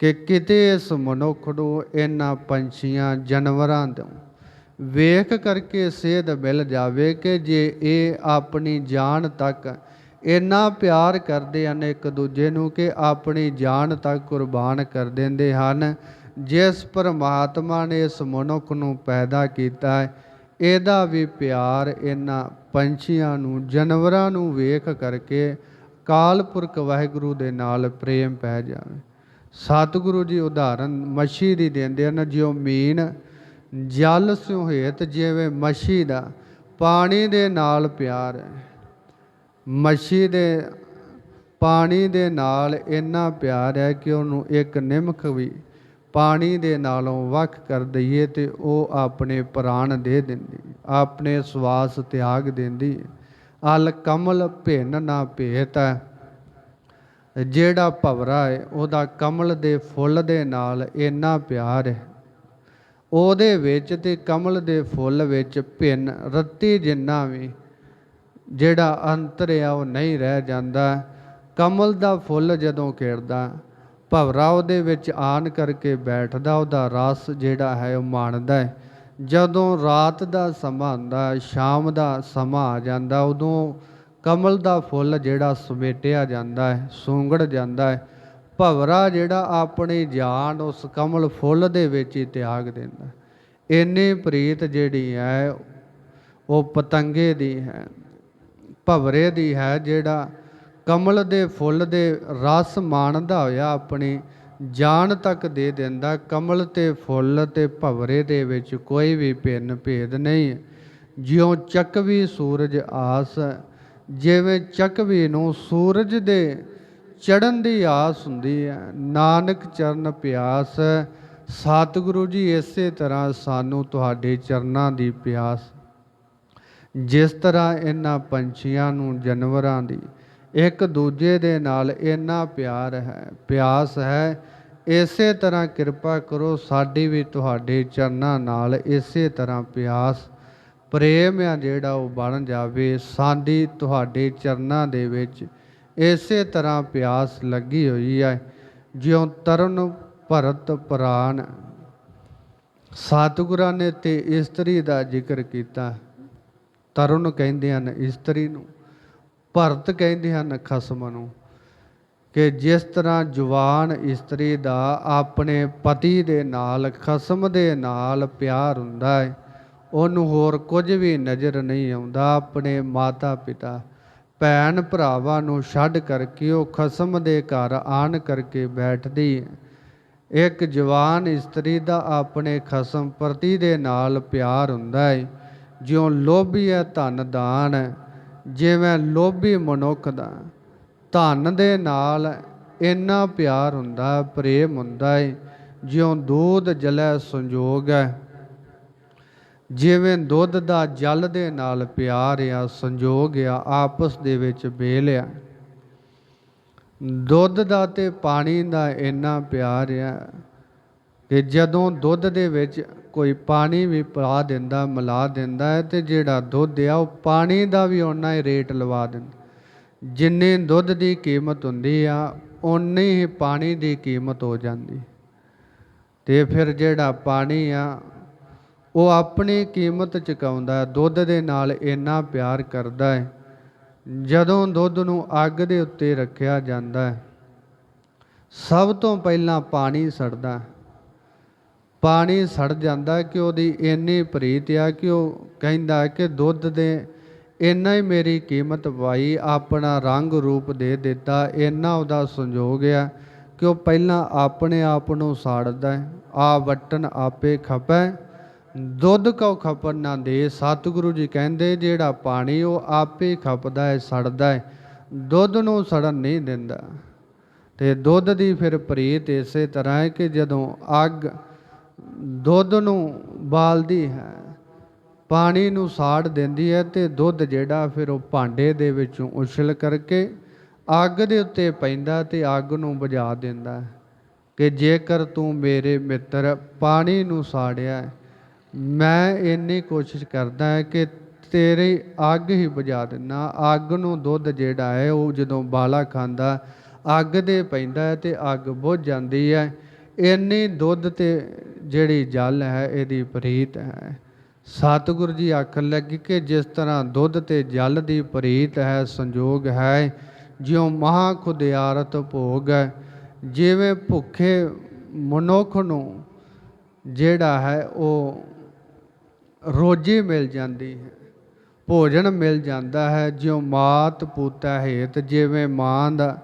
ਕਿ ਕਿਤੇ ਇਸ ਮਨੁੱਖ ਨੂੰ ਇਹਨਾਂ ਪੰਛੀਆਂ, ਜਾਨਵਰਾਂ ਤੋਂ ਵੇਖ ਕਰਕੇ ਸੇਧ ਮਿਲ ਜਾਵੇ ਕਿ ਜੇ ਇਹ ਆਪਣੀ ਜਾਨ ਤੱਕ ਇੰਨਾ ਪਿਆਰ ਕਰਦੇ ਹਨ ਇੱਕ ਦੂਜੇ ਨੂੰ ਕਿ ਆਪਣੀ ਜਾਨ ਤੱਕ ਕੁਰਬਾਨ ਕਰ ਦਿੰਦੇ ਹਨ, ਜਿਸ ਪਰਮਾਤਮਾ ਨੇ ਇਸ ਮਨੁੱਖ ਨੂੰ ਪੈਦਾ ਕੀਤਾ ਹੈ, ਇਹਦਾ ਵੀ ਪਿਆਰ ਇਹਨਾਂ ਪੰਛੀਆਂ ਨੂੰ, ਜਾਨਵਰਾਂ ਨੂੰ ਵੇਖ ਕਰਕੇ ਕਾਲਪੁਰਖ ਵਾਹਿਗੁਰੂ ਦੇ ਨਾਲ ਪ੍ਰੇਮ ਪੈ ਜਾਵੇ। ਸਤਿਗੁਰੂ ਜੀ ਉਦਾਹਰਨ ਮੱਛੀ ਦੀ ਦਿੰਦੇ ਹਨ, ਜਿਉ ਮੀਨ ਜਲ ਸਿਉ ਹੇਤ ਜਿਵੇਂ ਮੱਛੀ ਦਾ ਪਾਣੀ ਦੇ ਨਾਲ ਪਿਆਰ ਹੈ। ਮੱਛੀ ਦੇ ਪਾਣੀ ਦੇ ਨਾਲ ਇੰਨਾ ਪਿਆਰ ਹੈ ਕਿ ਉਹਨੂੰ ਇੱਕ ਨਿਮਖ ਵੀ ਪਾਣੀ ਦੇ ਨਾਲੋਂ ਵੱਖ ਕਰ ਦਈਏ ਤੇ ਉਹ ਆਪਣੇ ਪ੍ਰਾਣ ਦੇ ਦਿੰਦੀ, ਆਪਣੇ ਸਵਾਸ ਤਿਆਗ ਦਿੰਦੀ। ਅਲ ਕਮਲ ਭਿੰਨ ਨਾ ਭੇਤ ਹੈ। ਜਿਹੜਾ ਭਵਰਾ ਹੈ ਉਹਦਾ ਕਮਲ ਦੇ ਫੁੱਲ ਦੇ ਨਾਲ ਇੰਨਾ ਪਿਆਰ ਹੈ ਉਹਦੇ ਵਿੱਚ ਤੇ ਕਮਲ ਦੇ ਫੁੱਲ ਵਿੱਚ ਭਿੰਨ ਰੱਤੀ ਜਿੰਨਾ ਵੀ, ਜਿਹੜਾ ਅੰਤਰ ਆ, ਉਹ ਨਹੀਂ ਰਹਿ ਜਾਂਦਾ। ਕਮਲ ਦਾ ਫੁੱਲ ਜਦੋਂ ਖਿੜਦਾ, ਭਵਰਾ ਉਹਦੇ ਵਿੱਚ ਆਨ ਕਰਕੇ ਬੈਠਦਾ, ਉਹਦਾ ਰਸ ਜਿਹੜਾ ਹੈ, ਉਹ ਮਾਣਦਾ ਹੈ ਜਦੋਂ ਰਾਤ ਦਾ ਸਮਾਂ ਹੁੰਦਾ ਸ਼ਾਮ ਦਾ ਸਮਾਂ ਆ ਜਾਂਦਾ, ਉਦੋਂ ਕਮਲ ਦਾ ਫੁੱਲ ਜਿਹੜਾ ਸਮੇਟਿਆ ਜਾਂਦਾ ਹੈ, ਸੂੰਗੜ ਜਾਂਦਾ ਹੈ, ਭਵਰਾ ਜਿਹੜਾ ਆਪਣੀ ਜਾਨ ਉਸ ਕਮਲ ਫੁੱਲ ਦੇ ਵਿੱਚ ਹੀ ਤਿਆਗ ਦਿੰਦਾ ਇੰਨੀ ਪ੍ਰੀਤ ਜਿਹੜੀ ਹੈ, ਉਹ ਪਤੰਗੇ ਦੀ ਹੈ, ਭਵਰੇ ਦੀ ਹੈ ਜਿਹੜਾ ਕਮਲ ਦੇ ਫੁੱਲ ਦੇ ਰਸ ਮਾਣਦਾ ਹੋਇਆ ਆਪਣੀ ਜਾਨ ਤੱਕ ਦੇ ਦਿੰਦਾ ਕਮਲ ਤੇ ਫੁੱਲ ਤੇ ਭਵਰੇ ਦੇ ਵਿੱਚ ਕੋਈ ਵੀ ਭਿੰਨ ਭੇਦ ਨਹੀਂ ਜਿਉਂ ਚੱਕਵੀ ਸੂਰਜ ਆਸ ਜਿਵੇਂ ਚੱਕਵੀ ਨੂੰ ਸੂਰਜ ਦੇ ਚੜਨ ਦੀ ਆਸ ਹੁੰਦੀ ਹੈ, ਨਾਨਕ ਚਰਨ ਪਿਆਸ ਸਤਿਗੁਰੂ ਜੀ ਇਸੇ ਤਰ੍ਹਾਂ ਸਾਨੂੰ ਤੁਹਾਡੇ ਚਰਨਾਂ ਦੀ ਪਿਆਸ। ਜਿਸ ਤਰ੍ਹਾਂ ਇਹਨਾਂ ਪੰਛੀਆਂ ਨੂੰ ਜਾਨਵਰਾਂ ਦੀ, ਇੱਕ ਦੂਜੇ ਦੇ ਨਾਲ ਇੰਨਾ ਪਿਆਰ ਹੈ, ਪਿਆਸ ਹੈ, ਇਸੇ ਤਰ੍ਹਾਂ ਕਿਰਪਾ ਕਰੋ ਸਾਡੀ ਵੀ ਤੁਹਾਡੇ ਚਰਨਾਂ ਨਾਲ ਇਸੇ ਤਰ੍ਹਾਂ ਪਿਆਸ ਪ੍ਰੇਮ ਆ ਜਿਹੜਾ ਉਹ ਬਣ ਜਾਵੇ, ਸਾਡੀ ਤੁਹਾਡੇ ਚਰਨਾਂ ਦੇ ਵਿੱਚ ਇਸੇ ਤਰ੍ਹਾਂ ਪਿਆਸ ਲੱਗੀ ਹੋਈ ਹੈ, ਜਿਉਂ ਤਰਨ ਭਰਤ ਪ੍ਰਾਨ। ਸਤਿਗੁਰਾਂ ਨੇ ਤੇ ਇਸਤਰੀ ਦਾ ਜ਼ਿਕਰ ਕੀਤਾ। ਤਰਨ ਕਹਿੰਦੇ ਹਨ ਇਸਤਰੀ ਨੂੰ, ਭਰਤ ਕਹਿੰਦੇ ਹਨ ਖਸਮ ਨੂੰ, ਕਿ ਜਿਸ ਤਰ੍ਹਾਂ ਜਵਾਨ ਇਸਤਰੀ ਦਾ ਆਪਣੇ ਪਤੀ ਦੇ ਨਾਲ, ਖਸਮ ਦੇ ਨਾਲ ਪਿਆਰ ਹੁੰਦਾ ਹੈ ਉਹਨੂੰ ਹੋਰ ਕੁਝ ਵੀ ਨਜ਼ਰ ਨਹੀਂ ਆਉਂਦਾ। ਆਪਣੇ ਮਾਤਾ ਪਿਤਾ ਭੈਣ ਭਰਾਵਾਂ ਨੂੰ ਛੱਡ ਕਰਕੇ ਉਹ ਖਸਮ ਦੇ ਘਰ ਆਣ ਕਰਕੇ ਬੈਠਦੀ ਹੈ। ਇੱਕ ਜਵਾਨ ਇਸਤਰੀ ਦਾ ਆਪਣੇ ਖਸਮ ਪ੍ਰਤੀ ਦੇ ਨਾਲ ਪਿਆਰ ਹੁੰਦਾ ਹੈ। ਜਿਉਂ ਲੋਭੀ ਹੈ, ਧਨ ਦਾਨ ਜਿਵੇਂ ਲੋਭੀ ਮਨੁੱਖ ਦਾ ਧਨ ਦੇ ਨਾਲ ਇੰਨਾ ਪਿਆਰ ਹੁੰਦਾ, ਪ੍ਰੇਮ ਹੁੰਦਾ ਹੈ। ਜਿਉਂ ਦੂਧ ਜਲੈ ਸੰਜੋਗ ਹੈ। ਜਿਵੇਂ ਦੁੱਧ ਦਾ ਜਲ ਦੇ ਨਾਲ ਪਿਆਰ ਆ ਸੰਜੋਗ ਆ ਆਪਸ ਦੇ ਵਿੱਚ ਬੇਲ ਆ। ਦੁੱਧ ਦਾ ਤੇ ਪਾਣੀ ਦਾ ਇੰਨਾ ਪਿਆਰ ਆ ਕਿ ਜਦੋਂ ਦੁੱਧ ਦੇ ਵਿੱਚ ਕੋਈ ਪਾਣੀ ਵੀ ਪਾ ਦਿੰਦਾ, ਮਿਲਾ ਦਿੰਦਾ ਹੈ ਤੇ ਜਿਹੜਾ ਦੁੱਧ ਆ ਉਹ ਪਾਣੀ ਦਾ ਵੀ ਓਨਾ ਹੀ ਰੇਟ ਲਵਾ ਦਿੰਦਾ। ਜਿੰਨੇ ਦੁੱਧ ਦੀ ਕੀਮਤ ਹੁੰਦੀ ਆ ਉਨੀ ਹੀ ਪਾਣੀ ਦੀ ਕੀਮਤ ਹੋ ਜਾਂਦੀ। ਤੇ ਫਿਰ ਜਿਹੜਾ ਪਾਣੀ ਆ ਉਹ ਆਪਣੀ ਕੀਮਤ ਚੁਕਾਉਂਦਾ ਦੁੱਧ ਦੇ ਨਾਲ ਇੰਨਾ ਪਿਆਰ ਕਰਦਾ ਹੈ, ਜਦੋਂ ਦੁੱਧ ਨੂੰ ਅੱਗ ਦੇ ਉੱਤੇ ਰੱਖਿਆ ਜਾਂਦਾ ਹੈ, ਸਭ ਤੋਂ ਪਹਿਲਾਂ ਪਾਣੀ ਸੜਦਾ ਪਾਣੀ ਸੜ ਜਾਂਦਾ ਕਿ ਉਹਦੀ ਇੰਨੀ ਪ੍ਰੀਤ ਆ ਕਿ ਉਹ ਕਹਿੰਦਾ ਕਿ ਦੁੱਧ ਦੇ ਇੰਨਾ ਹੀ ਮੇਰੀ ਕੀਮਤ ਪਾਈ ਆਪਣਾ ਰੰਗ ਰੂਪ ਦੇ ਦਿੱਤਾ, ਇੰਨਾ ਉਹਦਾ ਸੰਜੋਗ ਆ ਕਿ ਉਹ ਪਹਿਲਾਂ ਆਪਣੇ ਆਪ ਨੂੰ ਸਾੜਦਾ ਹੈ, ਆ ਵਟਨ ਆਪੇ ਖਪੈ ਦੁੱਧ ਕਉ ਖਪਨ ਨਾ ਦੇ। ਸਤਿਗੁਰੂ ਜੀ ਕਹਿੰਦੇ, ਜਿਹੜਾ ਪਾਣੀ ਉਹ ਆਪੇ ਖਪਦਾ ਹੈ, ਸੜਦਾ ਹੈ। ਦੁੱਧ ਨੂੰ ਸੜਨ ਨਹੀਂ ਦਿੰਦਾ। ਤੇ ਦੁੱਧ ਦੀ ਫਿਰ ਪ੍ਰੀਤ ਇਸੇ ਤਰ੍ਹਾਂ ਹੈ ਕਿ ਜਦੋਂ ਅੱਗ ਦੁੱਧ ਨੂੰ ਬਾਲਦੀ ਹੈ, ਪਾਣੀ ਨੂੰ ਸਾੜ ਦਿੰਦੀ ਹੈ ਤੇ ਦੁੱਧ ਜਿਹੜਾ ਫਿਰ ਉਹ ਭਾਂਡੇ ਦੇ ਵਿੱਚੋਂ ਉਛਲ ਕਰਕੇ ਅੱਗ ਦੇ ਉੱਤੇ ਪੈਂਦਾ ਤੇ ਅੱਗ ਨੂੰ ਬੁਝਾ ਦਿੰਦਾ ਕਿ ਜੇਕਰ ਤੂੰ ਮੇਰੇ ਮਿੱਤਰ ਪਾਣੀ ਨੂੰ ਸਾੜਿਆ ਮੈਂ ਇੰਨੀ ਕੋਸ਼ਿਸ਼ ਕਰਦਾ ਹੈ ਕਿ ਤੇਰੀ ਅੱਗ ਹੀ ਬੁਝਾ ਦਿੰਨਾ ਅੱਗ ਨੂੰ ਦੁੱਧ ਜਿਹੜਾ ਹੈ, ਉਹ ਜਦੋਂ ਬਾਲਾ ਖਾਂਦਾ, ਅੱਗ ਦੇ ਪੈਂਦਾ ਹੈ ਤੇ ਅੱਗ ਬੁਝ ਜਾਂਦੀ ਹੈ। ਇੰਨੀ ਦੁੱਧ ਤੇ ਜਿਹੜੀ ਜਲ ਹੈ, ਇਹਦੀ ਪ੍ਰੀਤ ਹੈ। ਸਤਿਗੁਰੂ ਜੀ ਆਖਣ ਲੱਗੇ ਕਿ ਜਿਸ ਤਰ੍ਹਾਂ ਦੁੱਧ ਤੇ ਜਲ ਦੀ ਪ੍ਰੀਤ ਹੈ, ਸੰਜੋਗ ਹੈ, ਜਿਉ ਮਹਾ ਖੁਦਿਆਰਤ ਭੋਗ ਹੈ। ਜਿਵੇਂ ਭੁੱਖੇ ਮਨੁੱਖ ਨੂੰ ਜਿਹੜਾ ਹੈ, ਉਹ ਰੋਜੀ ਮਿਲ ਜਾਂਦੀ ਹੈ, ਭੋਜਨ ਮਿਲ ਜਾਂਦਾ ਹੈ, ਜਿਉ ਮਾਤ ਪੂਤਾ ਹੇਤ, ਜਿਵੇਂ ਮਾਂ ਦਾ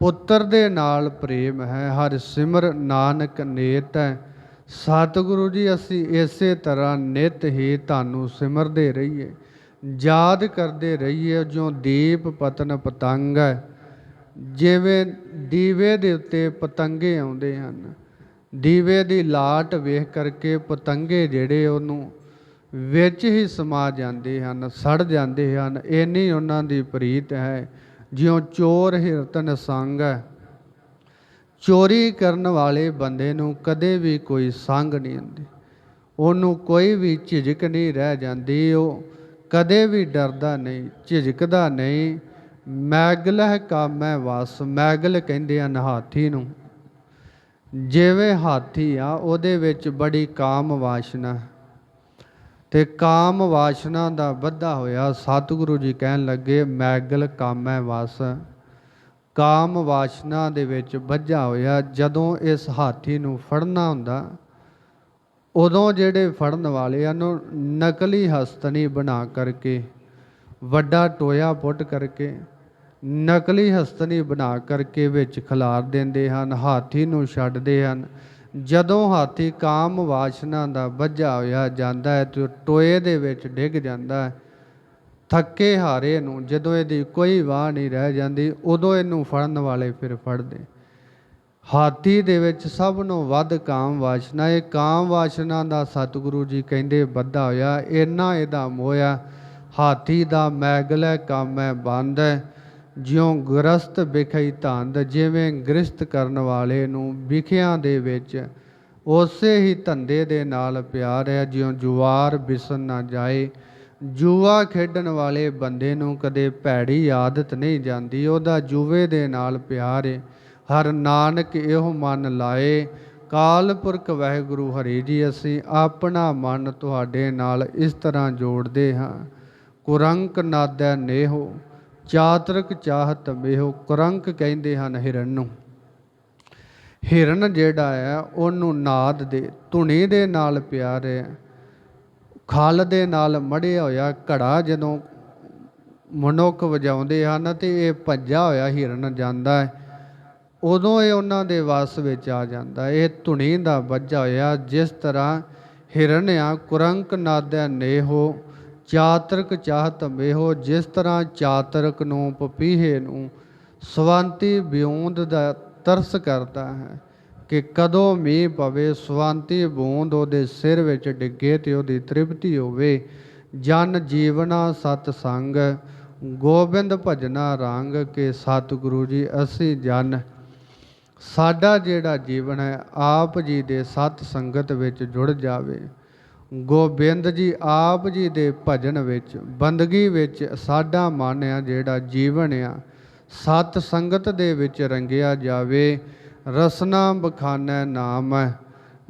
ਪੁੱਤਰ ਦੇ ਨਾਲ ਪ੍ਰੇਮ ਹੈ, ਹਰ ਸਿਮਰ ਨਾਨਕ ਨੇਤ ਹੈ। ਸਤਿਗੁਰੂ ਜੀ, ਅਸੀਂ ਇਸੇ ਤਰ੍ਹਾਂ ਨਿਤ ਹੀ ਤੁਹਾਨੂੰ ਸਿਮਰਦੇ ਰਹੀਏ, ਯਾਦ ਕਰਦੇ ਰਹੀਏ, ਜਿਉ ਦੀਪ ਪਤਨ ਪਤੰਗ ਹੈ। ਜਿਵੇਂ ਦੀਵੇ ਦੇ ਉੱਤੇ ਪਤੰਗੇ ਆਉਂਦੇ ਹਨ, ਦੀਵੇ ਦੀ ਲਾਟ ਵੇਖ ਕਰਕੇ ਪਤੰਗੇ ਜਿਹੜੇ ਉਹਨੂੰ ਵਿੱਚ ਹੀ ਸਮਾ ਜਾਂਦੇ ਹਨ, ਸੜ ਜਾਂਦੇ ਹਨ। ਇੰਨੀ ਉਹਨਾਂ ਦੀ ਪ੍ਰੀਤ ਹੈ, ਜਿਉਂ ਚੋਰ ਹਿਰਤਨ ਸੰਗ ਹੈ। ਚੋਰੀ ਕਰਨ ਵਾਲੇ ਬੰਦੇ ਨੂੰ ਕਦੇ ਵੀ ਕੋਈ ਸੰਗ ਨਹੀਂ ਹੁੰਦੀ ਉਹਨੂੰ ਕੋਈ ਵੀ ਝਿਜਕ ਨਹੀਂ ਰਹਿ ਜਾਂਦੀ, ਉਹ ਕਦੇ ਵੀ ਡਰਦਾ ਨਹੀਂ, ਝਿਜਕਦਾ ਨਹੀਂ। ਮੈਗਲਹ ਕਾਮੈ ਵਸ, ਮੈਗਲ ਕਹਿੰਦੇ ਹਨ ਹਾਥੀ ਨੂੰ। ਜਿਵੇਂ ਹਾਥੀ ਆ, ਉਹਦੇ ਵਿੱਚ ਬੜੀ ਕਾਮ ਵਾਸ਼ਨਾ ਤੇ ਕਾਮ ਵਾਸ਼ਨਾ ਦਾ ਵੱਧਾ ਹੋਇਆ। ਸਤਿਗੁਰੂ ਜੀ ਕਹਿਣ ਲੱਗੇ ਮੈਗਲ ਕਾਮੈ ਵਸ। ਕਾਮ ਵਾਸ਼ਨਾ ਦੇ ਵਿੱਚ ਵੱਜਾ ਹੋਇਆ। ਜਦੋਂ ਇਸ ਹਾਥੀ ਨੂੰ ਫੜਨਾ ਹੁੰਦਾ, ਉਦੋਂ ਜਿਹੜੇ ਫੜਨ ਵਾਲੇ ਹਨ, ਨਕਲੀ ਹਸਤਨੀ ਬਣਾ ਕਰਕੇ, ਵੱਡਾ ਟੋਇਆ ਪੁੱਟ ਕਰਕੇ, ਨਕਲੀ ਹਸਤਨੀ ਬਣਾ ਕਰਕੇ ਵਿੱਚ ਖਿਲਾਰ ਦਿੰਦੇ ਹਨ, ਹਾਥੀ ਨੂੰ ਛੱਡਦੇ ਹਨ। ਜਦੋਂ ਹਾਥੀ ਕਾਮ ਵਾਸ਼ਨਾ ਦਾ ਵੱਜਾ ਹੋਇਆ ਜਾਂਦਾ ਹੈ ਤੇ ਉਹ ਟੋਏ ਦੇ ਵਿੱਚ ਡਿੱਗ ਜਾਂਦਾ ਹੈ। ਥੱਕੇ ਹਾਰੇ ਨੂੰ ਜਦੋਂ ਇਹਦੀ ਕੋਈ ਵਾਹ ਨਹੀਂ ਰਹਿ ਜਾਂਦੀ, ਉਦੋਂ ਇਹਨੂੰ ਫੜਨ ਵਾਲੇ ਫਿਰ ਫੜਦੇ। ਹਾਥੀ ਦੇ ਵਿੱਚ ਸਭ ਨੂੰ ਵੱਧ ਕਾਮ ਵਾਸ਼ਨਾ, ਇਹ ਕਾਮ ਵਾਸ਼ਨਾ ਦਾ ਸਤਿਗੁਰੂ ਜੀ ਕਹਿੰਦੇ ਬੱਧਾ ਹੋਇਆ, ਇੰਨਾ ਇਹਦਾ ਮੋਇਆ ਹਾਥੀ ਦਾ ਮੈਗਲ ਕੰਮ ਹੈ, ਬੰਦ ਹੈ। ਜਿਉਂ ਗ੍ਰਸਤ ਵਿਖਈ ਧੰਦ, ਜਿਵੇਂ ਗ੍ਰਸਤ ਕਰਨ ਵਾਲੇ ਨੂੰ ਵਿਖਿਆਂ ਦੇ ਵਿੱਚ, ਉਸੇ ਹੀ ਧੰਦੇ ਦੇ ਨਾਲ ਪਿਆਰ ਹੈ, ਜਿਉਂ ਜੁਆਰ ਬਿਸਨ ਨਾ ਜਾਏ। ਜੂਆ ਖੇਡਣ ਵਾਲੇ ਬੰਦੇ ਨੂੰ ਕਦੇ ਭੈੜੀ ਆਦਤ ਨਹੀਂ ਜਾਂਦੀ, ਉਹਦਾ ਜੂਵੇ ਦੇ ਨਾਲ ਪਿਆਰ ਹੈ ਹਰ ਨਾਨਕ ਇਹੋ ਮਨ ਲਾਏ, ਕਾਲ ਪੁਰਖ ਵਾਹਿਗੁਰੂ ਹਰੀ ਜੀ, ਅਸੀਂ ਆਪਣਾ ਮਨ ਤੁਹਾਡੇ ਨਾਲ ਇਸ ਤਰ੍ਹਾਂ ਜੋੜਦੇ ਹਾਂ। ਕੁਰੰਕ ਨਾਦੈ ਨੇਹੋ ਚਾਤਰਕ ਚਾਹਤ ਮੇਹੋ ਕੁਰੰਕ ਕਹਿੰਦੇ ਹਨ ਹਿਰਨ। ਨੂੰ ਹਿਰਨ ਜਿਹੜਾ ਹੈ, ਉਹਨੂੰ ਨਾਦ ਦੇ, ਧੁਨੀ ਦੇ ਨਾਲ ਪਿਆਰ ਹੈ ਖਲ ਦੇ ਨਾਲ ਮੜਿਆ ਹੋਇਆ ਘੜਾ ਜਦੋਂ ਮਨੁੱਖ ਵਜਾਉਂਦੇ ਹਨ ਤੇ ਇਹ ਭੱਜਾ ਹੋਇਆ ਹਿਰਨ ਜਾਂਦਾ ਹੈ। ਉਦੋਂ ਇਹ ਉਹਨਾਂ ਦੇ ਵਸ ਵਿੱਚ ਆ ਜਾਂਦਾ ਇਹ ਧੁਨੀ ਦਾ ਵੱਜਾ ਹੋਇਆ, ਜਿਸ ਤਰ੍ਹਾਂ ਹਿਰਨ ਆ ਕੁਰੰਕ ਨਾਦੈ ਨੇਹੋ ਚਾਤਰਕ ਚਾਹਤ ਮੇਹੋ, ਜਿਸ ਤਰ੍ਹਾਂ ਚਾਤਰਕ ਨੂੰ ਪਪੀਹੇ ਨੂੰ ਸਵੰਤੀ ਬਿਉਂਦ ਦਾ ਤਰਸ ਕਰਦਾ ਹੈ, ਕਿ ਕਦੋਂ ਮੀਂਹ ਪਵੇ, ਸਵੰਤੀ ਬੂੰਦ ਉਹਦੇ ਸਿਰ ਵਿੱਚ ਡਿੱਗੇ ਤੇ ਉਹਦੀ ਤ੍ਰਿਪਤੀ ਹੋਵੇ। ਜਨ ਜੀਵਨਾ ਸਤ ਸੰਗ, ਗੋਬਿੰਦ ਭਜਨਾ ਰੰਗ, ਕੇ ਸਤਿਗੁਰੂ ਜੀ ਅਸੀਂ ਜਨ। ਸਾਡਾ ਜਿਹੜਾ ਜੀਵਨ ਹੈ, ਆਪ ਜੀ ਦੇ ਸਤ ਸੰਗਤ ਵਿੱਚ ਜੁੜ ਜਾਵੇ। ਗੋਬਿੰਦ ਜੀ, ਆਪ ਜੀ ਦੇ ਭਜਨ ਵਿੱਚ, ਬੰਦਗੀ ਵਿੱਚ ਸਾਡਾ ਮਨ ਆ ਜਿਹੜਾ ਜੀਵਨ ਆ, ਸਤ ਸੰਗਤ ਦੇ ਵਿੱਚ ਰੰਗਿਆ ਜਾਵੇ, ਰਸਨਾ ਬਖਾਨੈ ਨਾਮ ਹੈ।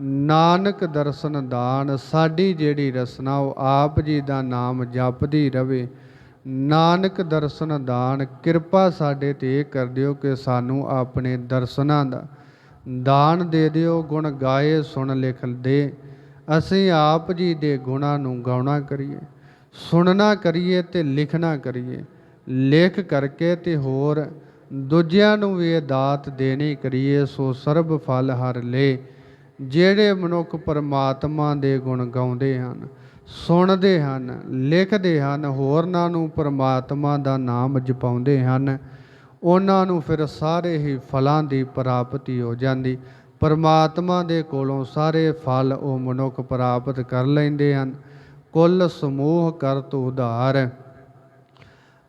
ਨਾਨਕ ਦਰਸ਼ਨ ਦਾਨ, ਸਾਡੀ ਜਿਹੜੀ ਰਸਨਾ, ਉਹ ਆਪ ਜੀ ਦਾ ਨਾਮ ਜਪਦੀ ਰਵੇ। ਨਾਨਕ ਦਰਸ਼ਨ ਦਾਨ, ਕਿਰਪਾ ਸਾਡੇ ਤੇ ਕਰ ਦਿਓ ਕਿ ਸਾਨੂੰ ਆਪਣੇ ਦਰਸ਼ਨਾਂ ਦਾ ਦਾਨ ਦੇ ਦਿਓ, ਗੁਣ ਗਾਏ, ਸੁਣ ਲਿਖ ਦੇ। ਅਸੀਂ ਆਪ ਜੀ ਦੇ ਗੁਣਾਂ ਨੂੰ ਗਾਉਣਾ ਕਰੀਏ, ਸੁਣਨਾ ਕਰੀਏ ਤੇ ਲਿਖਣਾ ਕਰੀਏ। ਲਿਖ ਕਰਕੇ ਤੇ ਹੋਰ ਦੂਜਿਆਂ ਨੂੰ ਵੀ ਇਹ ਦਾਤ ਦੇਣੀ ਕਰੀਏ, ਸੋ ਸਰਬ ਫਲ ਹਰ ਲੇ। ਜਿਹੜੇ ਮਨੁੱਖ ਪਰਮਾਤਮਾ ਦੇ ਗੁਣ ਗਾਉਂਦੇ ਹਨ, ਸੁਣਦੇ ਹਨ, ਲਿਖਦੇ ਹਨ, ਹੋਰਨਾਂ ਨੂੰ ਪਰਮਾਤਮਾ ਦਾ ਨਾਮ ਜਪਾਉਂਦੇ ਹਨ, ਉਹਨਾਂ ਨੂੰ ਫਿਰ ਸਾਰੇ ਹੀ ਫਲਾਂ ਦੀ ਪ੍ਰਾਪਤੀ ਹੋ ਜਾਂਦੀ। ਪਰਮਾਤਮਾ ਦੇ ਕੋਲੋਂ ਸਾਰੇ ਫਲ ਉਹ ਮਨੁੱਖ ਪ੍ਰਾਪਤ ਕਰ ਲੈਂਦੇ ਹਨ। ਕੁੱਲ ਸਮੂਹ ਕਰਤ ਉਧਾਰ।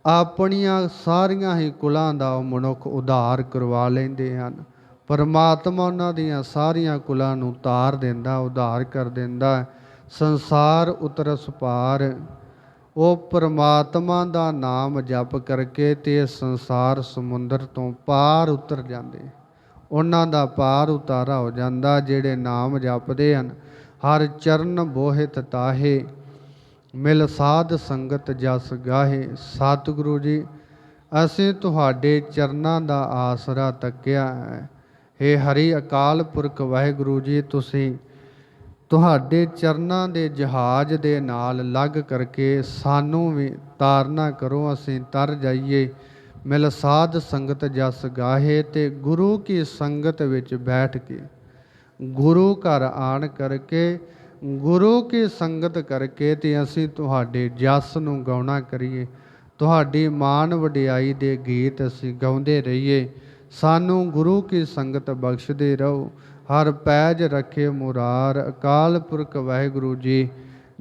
ਆਪਣੀਆਂ ਸਾਰੀਆਂ ਹੀ ਕੁਲਾਂ ਦਾ ਉਹ ਮਨੁੱਖ ਉਧਾਰ ਕਰਵਾ ਲੈਂਦੇ ਹਨ। ਪਰਮਾਤਮਾ ਉਹਨਾਂ ਦੀਆਂ ਸਾਰੀਆਂ ਕੁਲਾਂ ਨੂੰ ਤਾਰ ਦਿੰਦਾ, ਉਧਾਰ ਕਰ ਦਿੰਦਾ ਸੰਸਾਰ ਉਤਰਸ ਪਾਰ। ਉਹ ਪਰਮਾਤਮਾ ਦਾ ਨਾਮ ਜਪ ਕਰਕੇ ਤੇ ਸੰਸਾਰ ਸਮੁੰਦਰ ਤੋਂ ਪਾਰ ਉਤਰ ਜਾਂਦੇ। ਉਹਨਾਂ ਦਾ ਪਾਰ ਉਤਾਰਾ ਹੋ ਜਾਂਦਾ, ਜਿਹੜੇ ਨਾਮ ਜਪਦੇ ਹਨ, ਹਰ ਚਰਨ ਬੋਹਿਤ ਤਾਹੇ, ਮਿਲ ਸਾਧ ਸੰਗਤ ਜਸ ਗਾਹੇ। ਸਤਿਗੁਰੂ ਜੀ, ਅਸੀਂ ਤੁਹਾਡੇ ਚਰਨਾਂ ਦਾ ਆਸਰਾ ਤੱਕਿਆ ਹੈ। ਏ ਹਰੀ ਅਕਾਲ ਪੁਰਖ ਵਾਹਿਗੁਰੂ ਜੀ, ਤੁਸੀਂ ਤੁਹਾਡੇ ਚਰਨਾਂ ਦੇ ਜਹਾਜ਼ ਦੇ ਨਾਲ ਲੱਗ ਕਰਕੇ ਸਾਨੂੰ ਵੀ ਤਾਰਨਾ ਕਰੋ, ਅਸੀਂ ਤਰ ਜਾਈਏ। ਮਿਲ ਸਾਧ ਸੰਗਤ ਜਸ ਗਾਹੇ ਤੇ ਗੁਰੂ ਕੀ ਸੰਗਤ ਵਿੱਚ ਬੈਠ ਕੇ। ਗੁਰੂ ਘਰ ਆਣ ਕਰਕੇ, ਗੁਰੂ ਕੀ ਸੰਗਤ ਕਰਕੇ ਤੇ ਅਸੀਂ ਤੁਹਾਡੇ ਜਸ ਨੂੰ ਗਾਉਣਾ ਕਰੀਏ। ਤੁਹਾਡੀ ਮਾਨ ਵਡਿਆਈ ਦੇ ਗੀਤ ਅਸੀਂ ਗਾਉਂਦੇ ਰਹੀਏ। ਸਾਨੂੰ ਗੁਰੂ ਕੀ ਸੰਗਤ ਬਖਸ਼ਦੇ ਰਹੋ। ਹਰ ਪੈਜ ਰੱਖੇ ਮੁਰਾਰ, ਅਕਾਲ ਪੁਰਖ ਵਾਹਿਗੁਰੂ ਜੀ,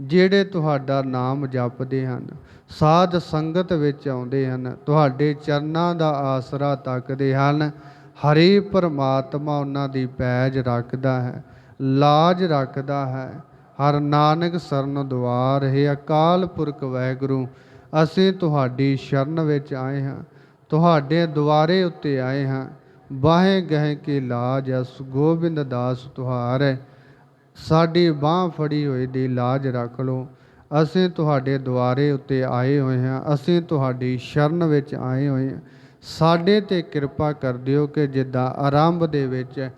ਜਿਹੜੇ ਤੁਹਾਡਾ ਨਾਮ ਜਪਦੇ ਹਨ। ਸਾਧ ਸੰਗਤ ਵਿੱਚ ਆਉਂਦੇ ਹਨ। ਤੁਹਾਡੇ ਚਰਨਾਂ ਦਾ ਆਸਰਾ ਤੱਕਦੇ ਹਨ। ਹਰੀ ਪਰਮਾਤਮਾ ਉਹਨਾਂ ਦੀ ਪੈਜ ਰੱਖਦਾ ਹੈ, ਲਾਜ ਰੱਖਦਾ ਹੈ। ਹਰ ਨਾਨਕ ਸਰਨ ਦੁਆਰ ਹੈ ਅਕਾਲ ਪੁਰਖ ਵਾਹਿਗੁਰੂ ਅਸੀਂ ਤੁਹਾਡੀ ਸ਼ਰਨ ਵਿੱਚ ਆਏ ਹਾਂ। ਤੁਹਾਡੇ ਦੁਆਰੇ ਉੱਤੇ ਆਏ ਹਾਂ। ਬਾਹੇ ਗਹਿ ਕੀ ਲਾਜ ਅਸ ਗੋਬਿੰਦ ਦਾਸ ਤੁਹਾਰੇ ਸਾਡੀ ਬਾਹ ਫੜੀ ਹੋਈ ਦੀ ਲਾਜ ਰੱਖ ਲਓ। ਅਸੀਂ ਤੁਹਾਡੇ ਦੁਆਰੇ ਉੱਤੇ ਆਏ ਹੋਏ ਹਾਂ, ਅਸੀਂ ਤੁਹਾਡੀ ਸ਼ਰਨ ਵਿੱਚ ਆਏ ਹੋਏ ਹਾਂ। ਸਾਡੇ ਤੇ ਕਿਰਪਾ ਕਰ ਦਿਓ ਕਿ ਜਿੱਦਾਂ ਆਰੰਭ ਦੇ ਵਿੱਚ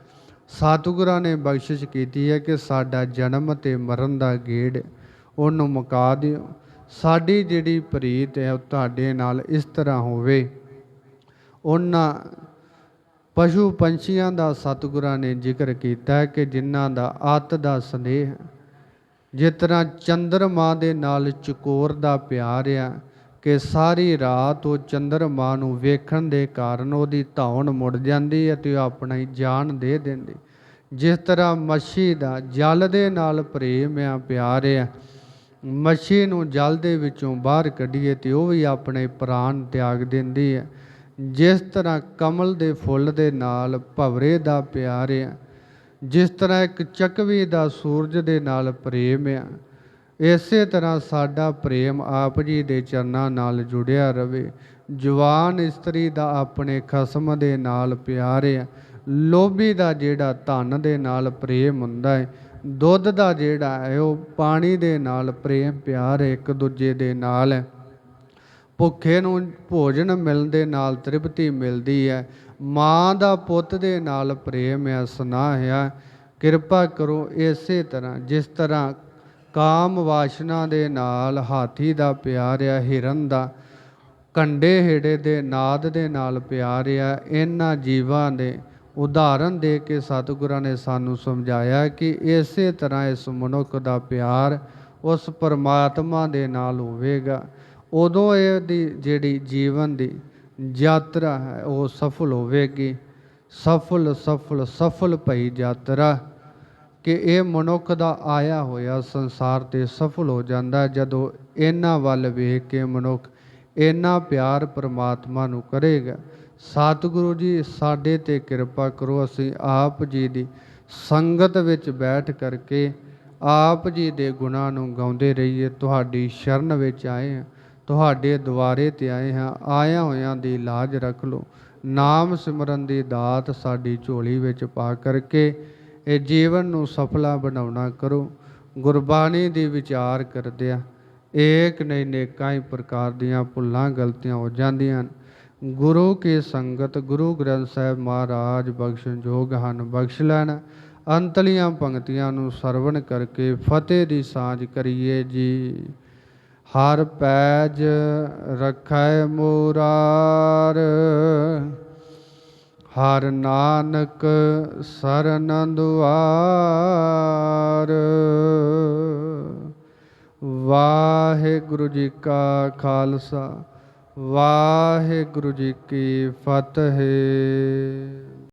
ਸਤਿਗੁਰਾਂ ਨੇ ਬਖਸ਼ਿਸ਼ ਕੀਤੀ ਹੈ ਕਿ ਸਾਡਾ ਜਨਮ ਤੇ ਮਰਨ ਦਾ ਗੇੜ ਉਹਨੂੰ ਮੁਕਾ ਦਿਓ। ਸਾਡੀ ਜਿਹੜੀ ਪ੍ਰੀਤ ਹੈ ਉਹ ਤੁਹਾਡੇ ਨਾਲ ਇਸ ਤਰ੍ਹਾਂ ਹੋਵੇ। ਉਹਨਾਂ ਪਸ਼ੂ ਪੰਛੀਆਂ ਦਾ ਸਤਿਗੁਰਾਂ ਨੇ ਜ਼ਿਕਰ ਕੀਤਾ ਕਿ ਜਿਨ੍ਹਾਂ ਦਾ ਅੱਤ ਦਾ ਸਨੇਹ ਜਿਸ ਤਰ੍ਹਾਂ ਚੰਦਰਮਾ ਦੇ ਨਾਲ ਚਕੋਰ ਦਾ ਪਿਆਰ ਆ, ਕਿ ਸਾਰੀ ਰਾਤ ਉਹ ਚੰਦਰਮਾ ਨੂੰ ਵੇਖਣ ਦੇ ਕਾਰਨ ਉਹਦੀ ਧੌਣ ਮੁੜ ਜਾਂਦੀ ਹੈ ਤੇ ਉਹ ਆਪਣੀ ਜਾਨ ਦੇ ਦਿੰਦੀ। ਜਿਸ ਤਰ੍ਹਾਂ ਮੱਛੀ ਦਾ ਜਲ ਦੇ ਨਾਲ ਪ੍ਰੇਮ ਆ, ਪਿਆਰ ਆ, ਮੱਛੀ ਨੂੰ ਜਲ ਦੇ ਵਿੱਚੋਂ ਬਾਹਰ ਕੱਢੀਏ ਤੇ ਉਹ ਵੀ ਆਪਣੇ ਪ੍ਰਾਣ ਤਿਆਗ ਦਿੰਦੀ ਹੈ। ਜਿਸ ਤਰ੍ਹਾਂ ਕਮਲ ਦੇ ਫੁੱਲ ਦੇ ਨਾਲ ਭਵਰੇ ਦਾ ਪਿਆਰ ਆ ਜਿਸ ਤਰ੍ਹਾਂ ਇੱਕ ਚੱਕਵੀ ਦਾ ਸੂਰਜ ਦੇ ਨਾਲ ਪ੍ਰੇਮ ਆ, ਇਸੇ ਤਰ੍ਹਾਂ ਸਾਡਾ ਪ੍ਰੇਮ ਆਪ ਜੀ ਦੇ ਚਰਨਾਂ ਨਾਲ ਜੁੜਿਆ ਰਵੇ। ਜਵਾਨ ਇਸਤਰੀ ਦਾ ਆਪਣੇ ਖਸਮ ਦੇ ਨਾਲ ਪਿਆਰ ਆ। ਲੋਭੀ ਦਾ ਜਿਹੜਾ ਧਨ ਦੇ ਨਾਲ ਪ੍ਰੇਮ ਹੁੰਦਾ ਹੈ ਦੁੱਧ ਦਾ ਜਿਹੜਾ ਹੈ ਉਹ ਪਾਣੀ ਦੇ ਨਾਲ ਪ੍ਰੇਮ, ਪਿਆਰ ਇੱਕ ਦੂਜੇ ਦੇ ਨਾਲ ਹੈ। ਭੁੱਖੇ ਨੂੰ ਭੋਜਨ ਮਿਲਣ ਦੇ ਨਾਲ ਤ੍ਰਿਪਤੀ ਮਿਲਦੀ ਹੈ। ਮਾਂ ਦਾ ਪੁੱਤ ਦੇ ਨਾਲ ਪ੍ਰੇਮ ਹੈ ਸਨਾਹ ਹੈ। ਕਿਰਪਾ ਕਰੋ ਇਸੇ ਤਰ੍ਹਾਂ, ਜਿਸ ਤਰ੍ਹਾਂ ਕਾਮ ਵਾਸ਼ਨਾ ਦੇ ਨਾਲ ਹਾਥੀ ਦਾ ਪਿਆਰ ਹੈ, ਹਿਰਨ ਦਾ ਕੰਡੇ ਹੇੜੇ ਦੇ ਨਾਦ ਦੇ ਨਾਲ ਪਿਆਰ ਹੈ। ਇਹਨਾਂ ਜੀਵਾਂ ਦੇ ਉਦਾਹਰਨ ਦੇ ਕੇ ਸਤਿਗੁਰਾਂ ਨੇ ਸਾਨੂੰ ਸਮਝਾਇਆ ਕਿ ਇਸੇ ਤਰ੍ਹਾਂ ਇਸ ਮਨੁੱਖ ਦਾ ਪਿਆਰ ਉਸ ਪਰਮਾਤਮਾ ਦੇ ਨਾਲ ਹੋਵੇਗਾ। ਉਦੋਂ ਇਹਦੀ ਜਿਹੜੀ ਜੀਵਨ ਦੀ ਯਾਤਰਾ ਹੈ, ਉਹ ਸਫਲ ਹੋਵੇਗੀ। ਸਫਲ ਸਫਲ ਸਫਲ ਭਈ ਯਾਤਰਾ। ਕਿ ਇਹ ਮਨੁੱਖ ਦਾ ਆਇਆ ਹੋਇਆ ਸੰਸਾਰ ਤੇ ਸਫਲ ਹੋ ਜਾਂਦਾ ਜਦੋਂ ਇਹਨਾਂ ਵੱਲ ਵੇਖ ਕੇ ਮਨੁੱਖ ਇੰਨਾ ਪਿਆਰ ਪ੍ਰਮਾਤਮਾ ਨੂੰ ਕਰੇਗਾ। ਸਤਿਗੁਰੂ ਜੀ, ਸਾਡੇ ਤੇ ਕਿਰਪਾ ਕਰੋ, ਅਸੀਂ ਆਪ ਜੀ ਦੀ ਸੰਗਤ ਵਿੱਚ ਬੈਠ ਕਰਕੇ ਆਪ ਜੀ ਦੇ ਗੁਣਾਂ ਨੂੰ ਗਾਉਂਦੇ ਰਹੀਏ। ਤੁਹਾਡੀ ਸ਼ਰਨ ਵਿੱਚ ਆਏ ਹਾਂ। ਤੁਹਾਡੇ ਦੁਆਰੇ ਤੇ ਆਏ ਹਾਂ, ਆਇਆ ਹੋਇਆਂ ਦੀ ਲਾਜ ਰੱਖ ਲਓ। ਨਾਮ ਸਿਮਰਨ ਦੀ ਦਾਤ ਸਾਡੀ ਝੋਲੀ ਵਿੱਚ ਪਾ ਕਰਕੇ ਇਹ ਜੀਵਨ ਨੂੰ ਸਫਲਾ ਬਣਾਉਣਾ ਕਰੋ। ਗੁਰਬਾਣੀ ਦੀ ਵਿਚਾਰ ਕਰਦਿਆਂ ਏਕ ਨਹੀਂ ਨੇਕਾਂ ਹੀ ਪ੍ਰਕਾਰ ਦੀਆਂ ਭੁੱਲਾਂ ਗਲਤੀਆਂ ਹੋ ਜਾਂਦੀਆਂ ਹਨ। ਗੁਰੂ ਕੇ ਸੰਗਤ, ਗੁਰੂ ਗ੍ਰੰਥ ਸਾਹਿਬ ਮਹਾਰਾਜ ਬਖਸ਼ਣ ਜੋਗ ਹਨ, ਬਖਸ਼ ਲੈਣ। ਅੰਤਲੀਆਂ ਪੰਕਤੀਆਂ ਨੂੰ ਸਰਵਣ ਕਰਕੇ ਫਤਿਹ ਦੀ ਸਾਂਝ ਕਰੀਏ ਜੀ। ਹਰ ਪੈਜ ਰਖੈ ਮੁਰਾਰ, ਹਰ ਨਾਨਕ ਸਰਨ ਦੁਆਰ। ਵਾਹਿਗੁਰੂ ਜੀ ਕਾ ਖਾਲਸਾ, ਵਾਹਿਗੁਰੂ ਜੀ ਕੀ ਫਤਿਹ।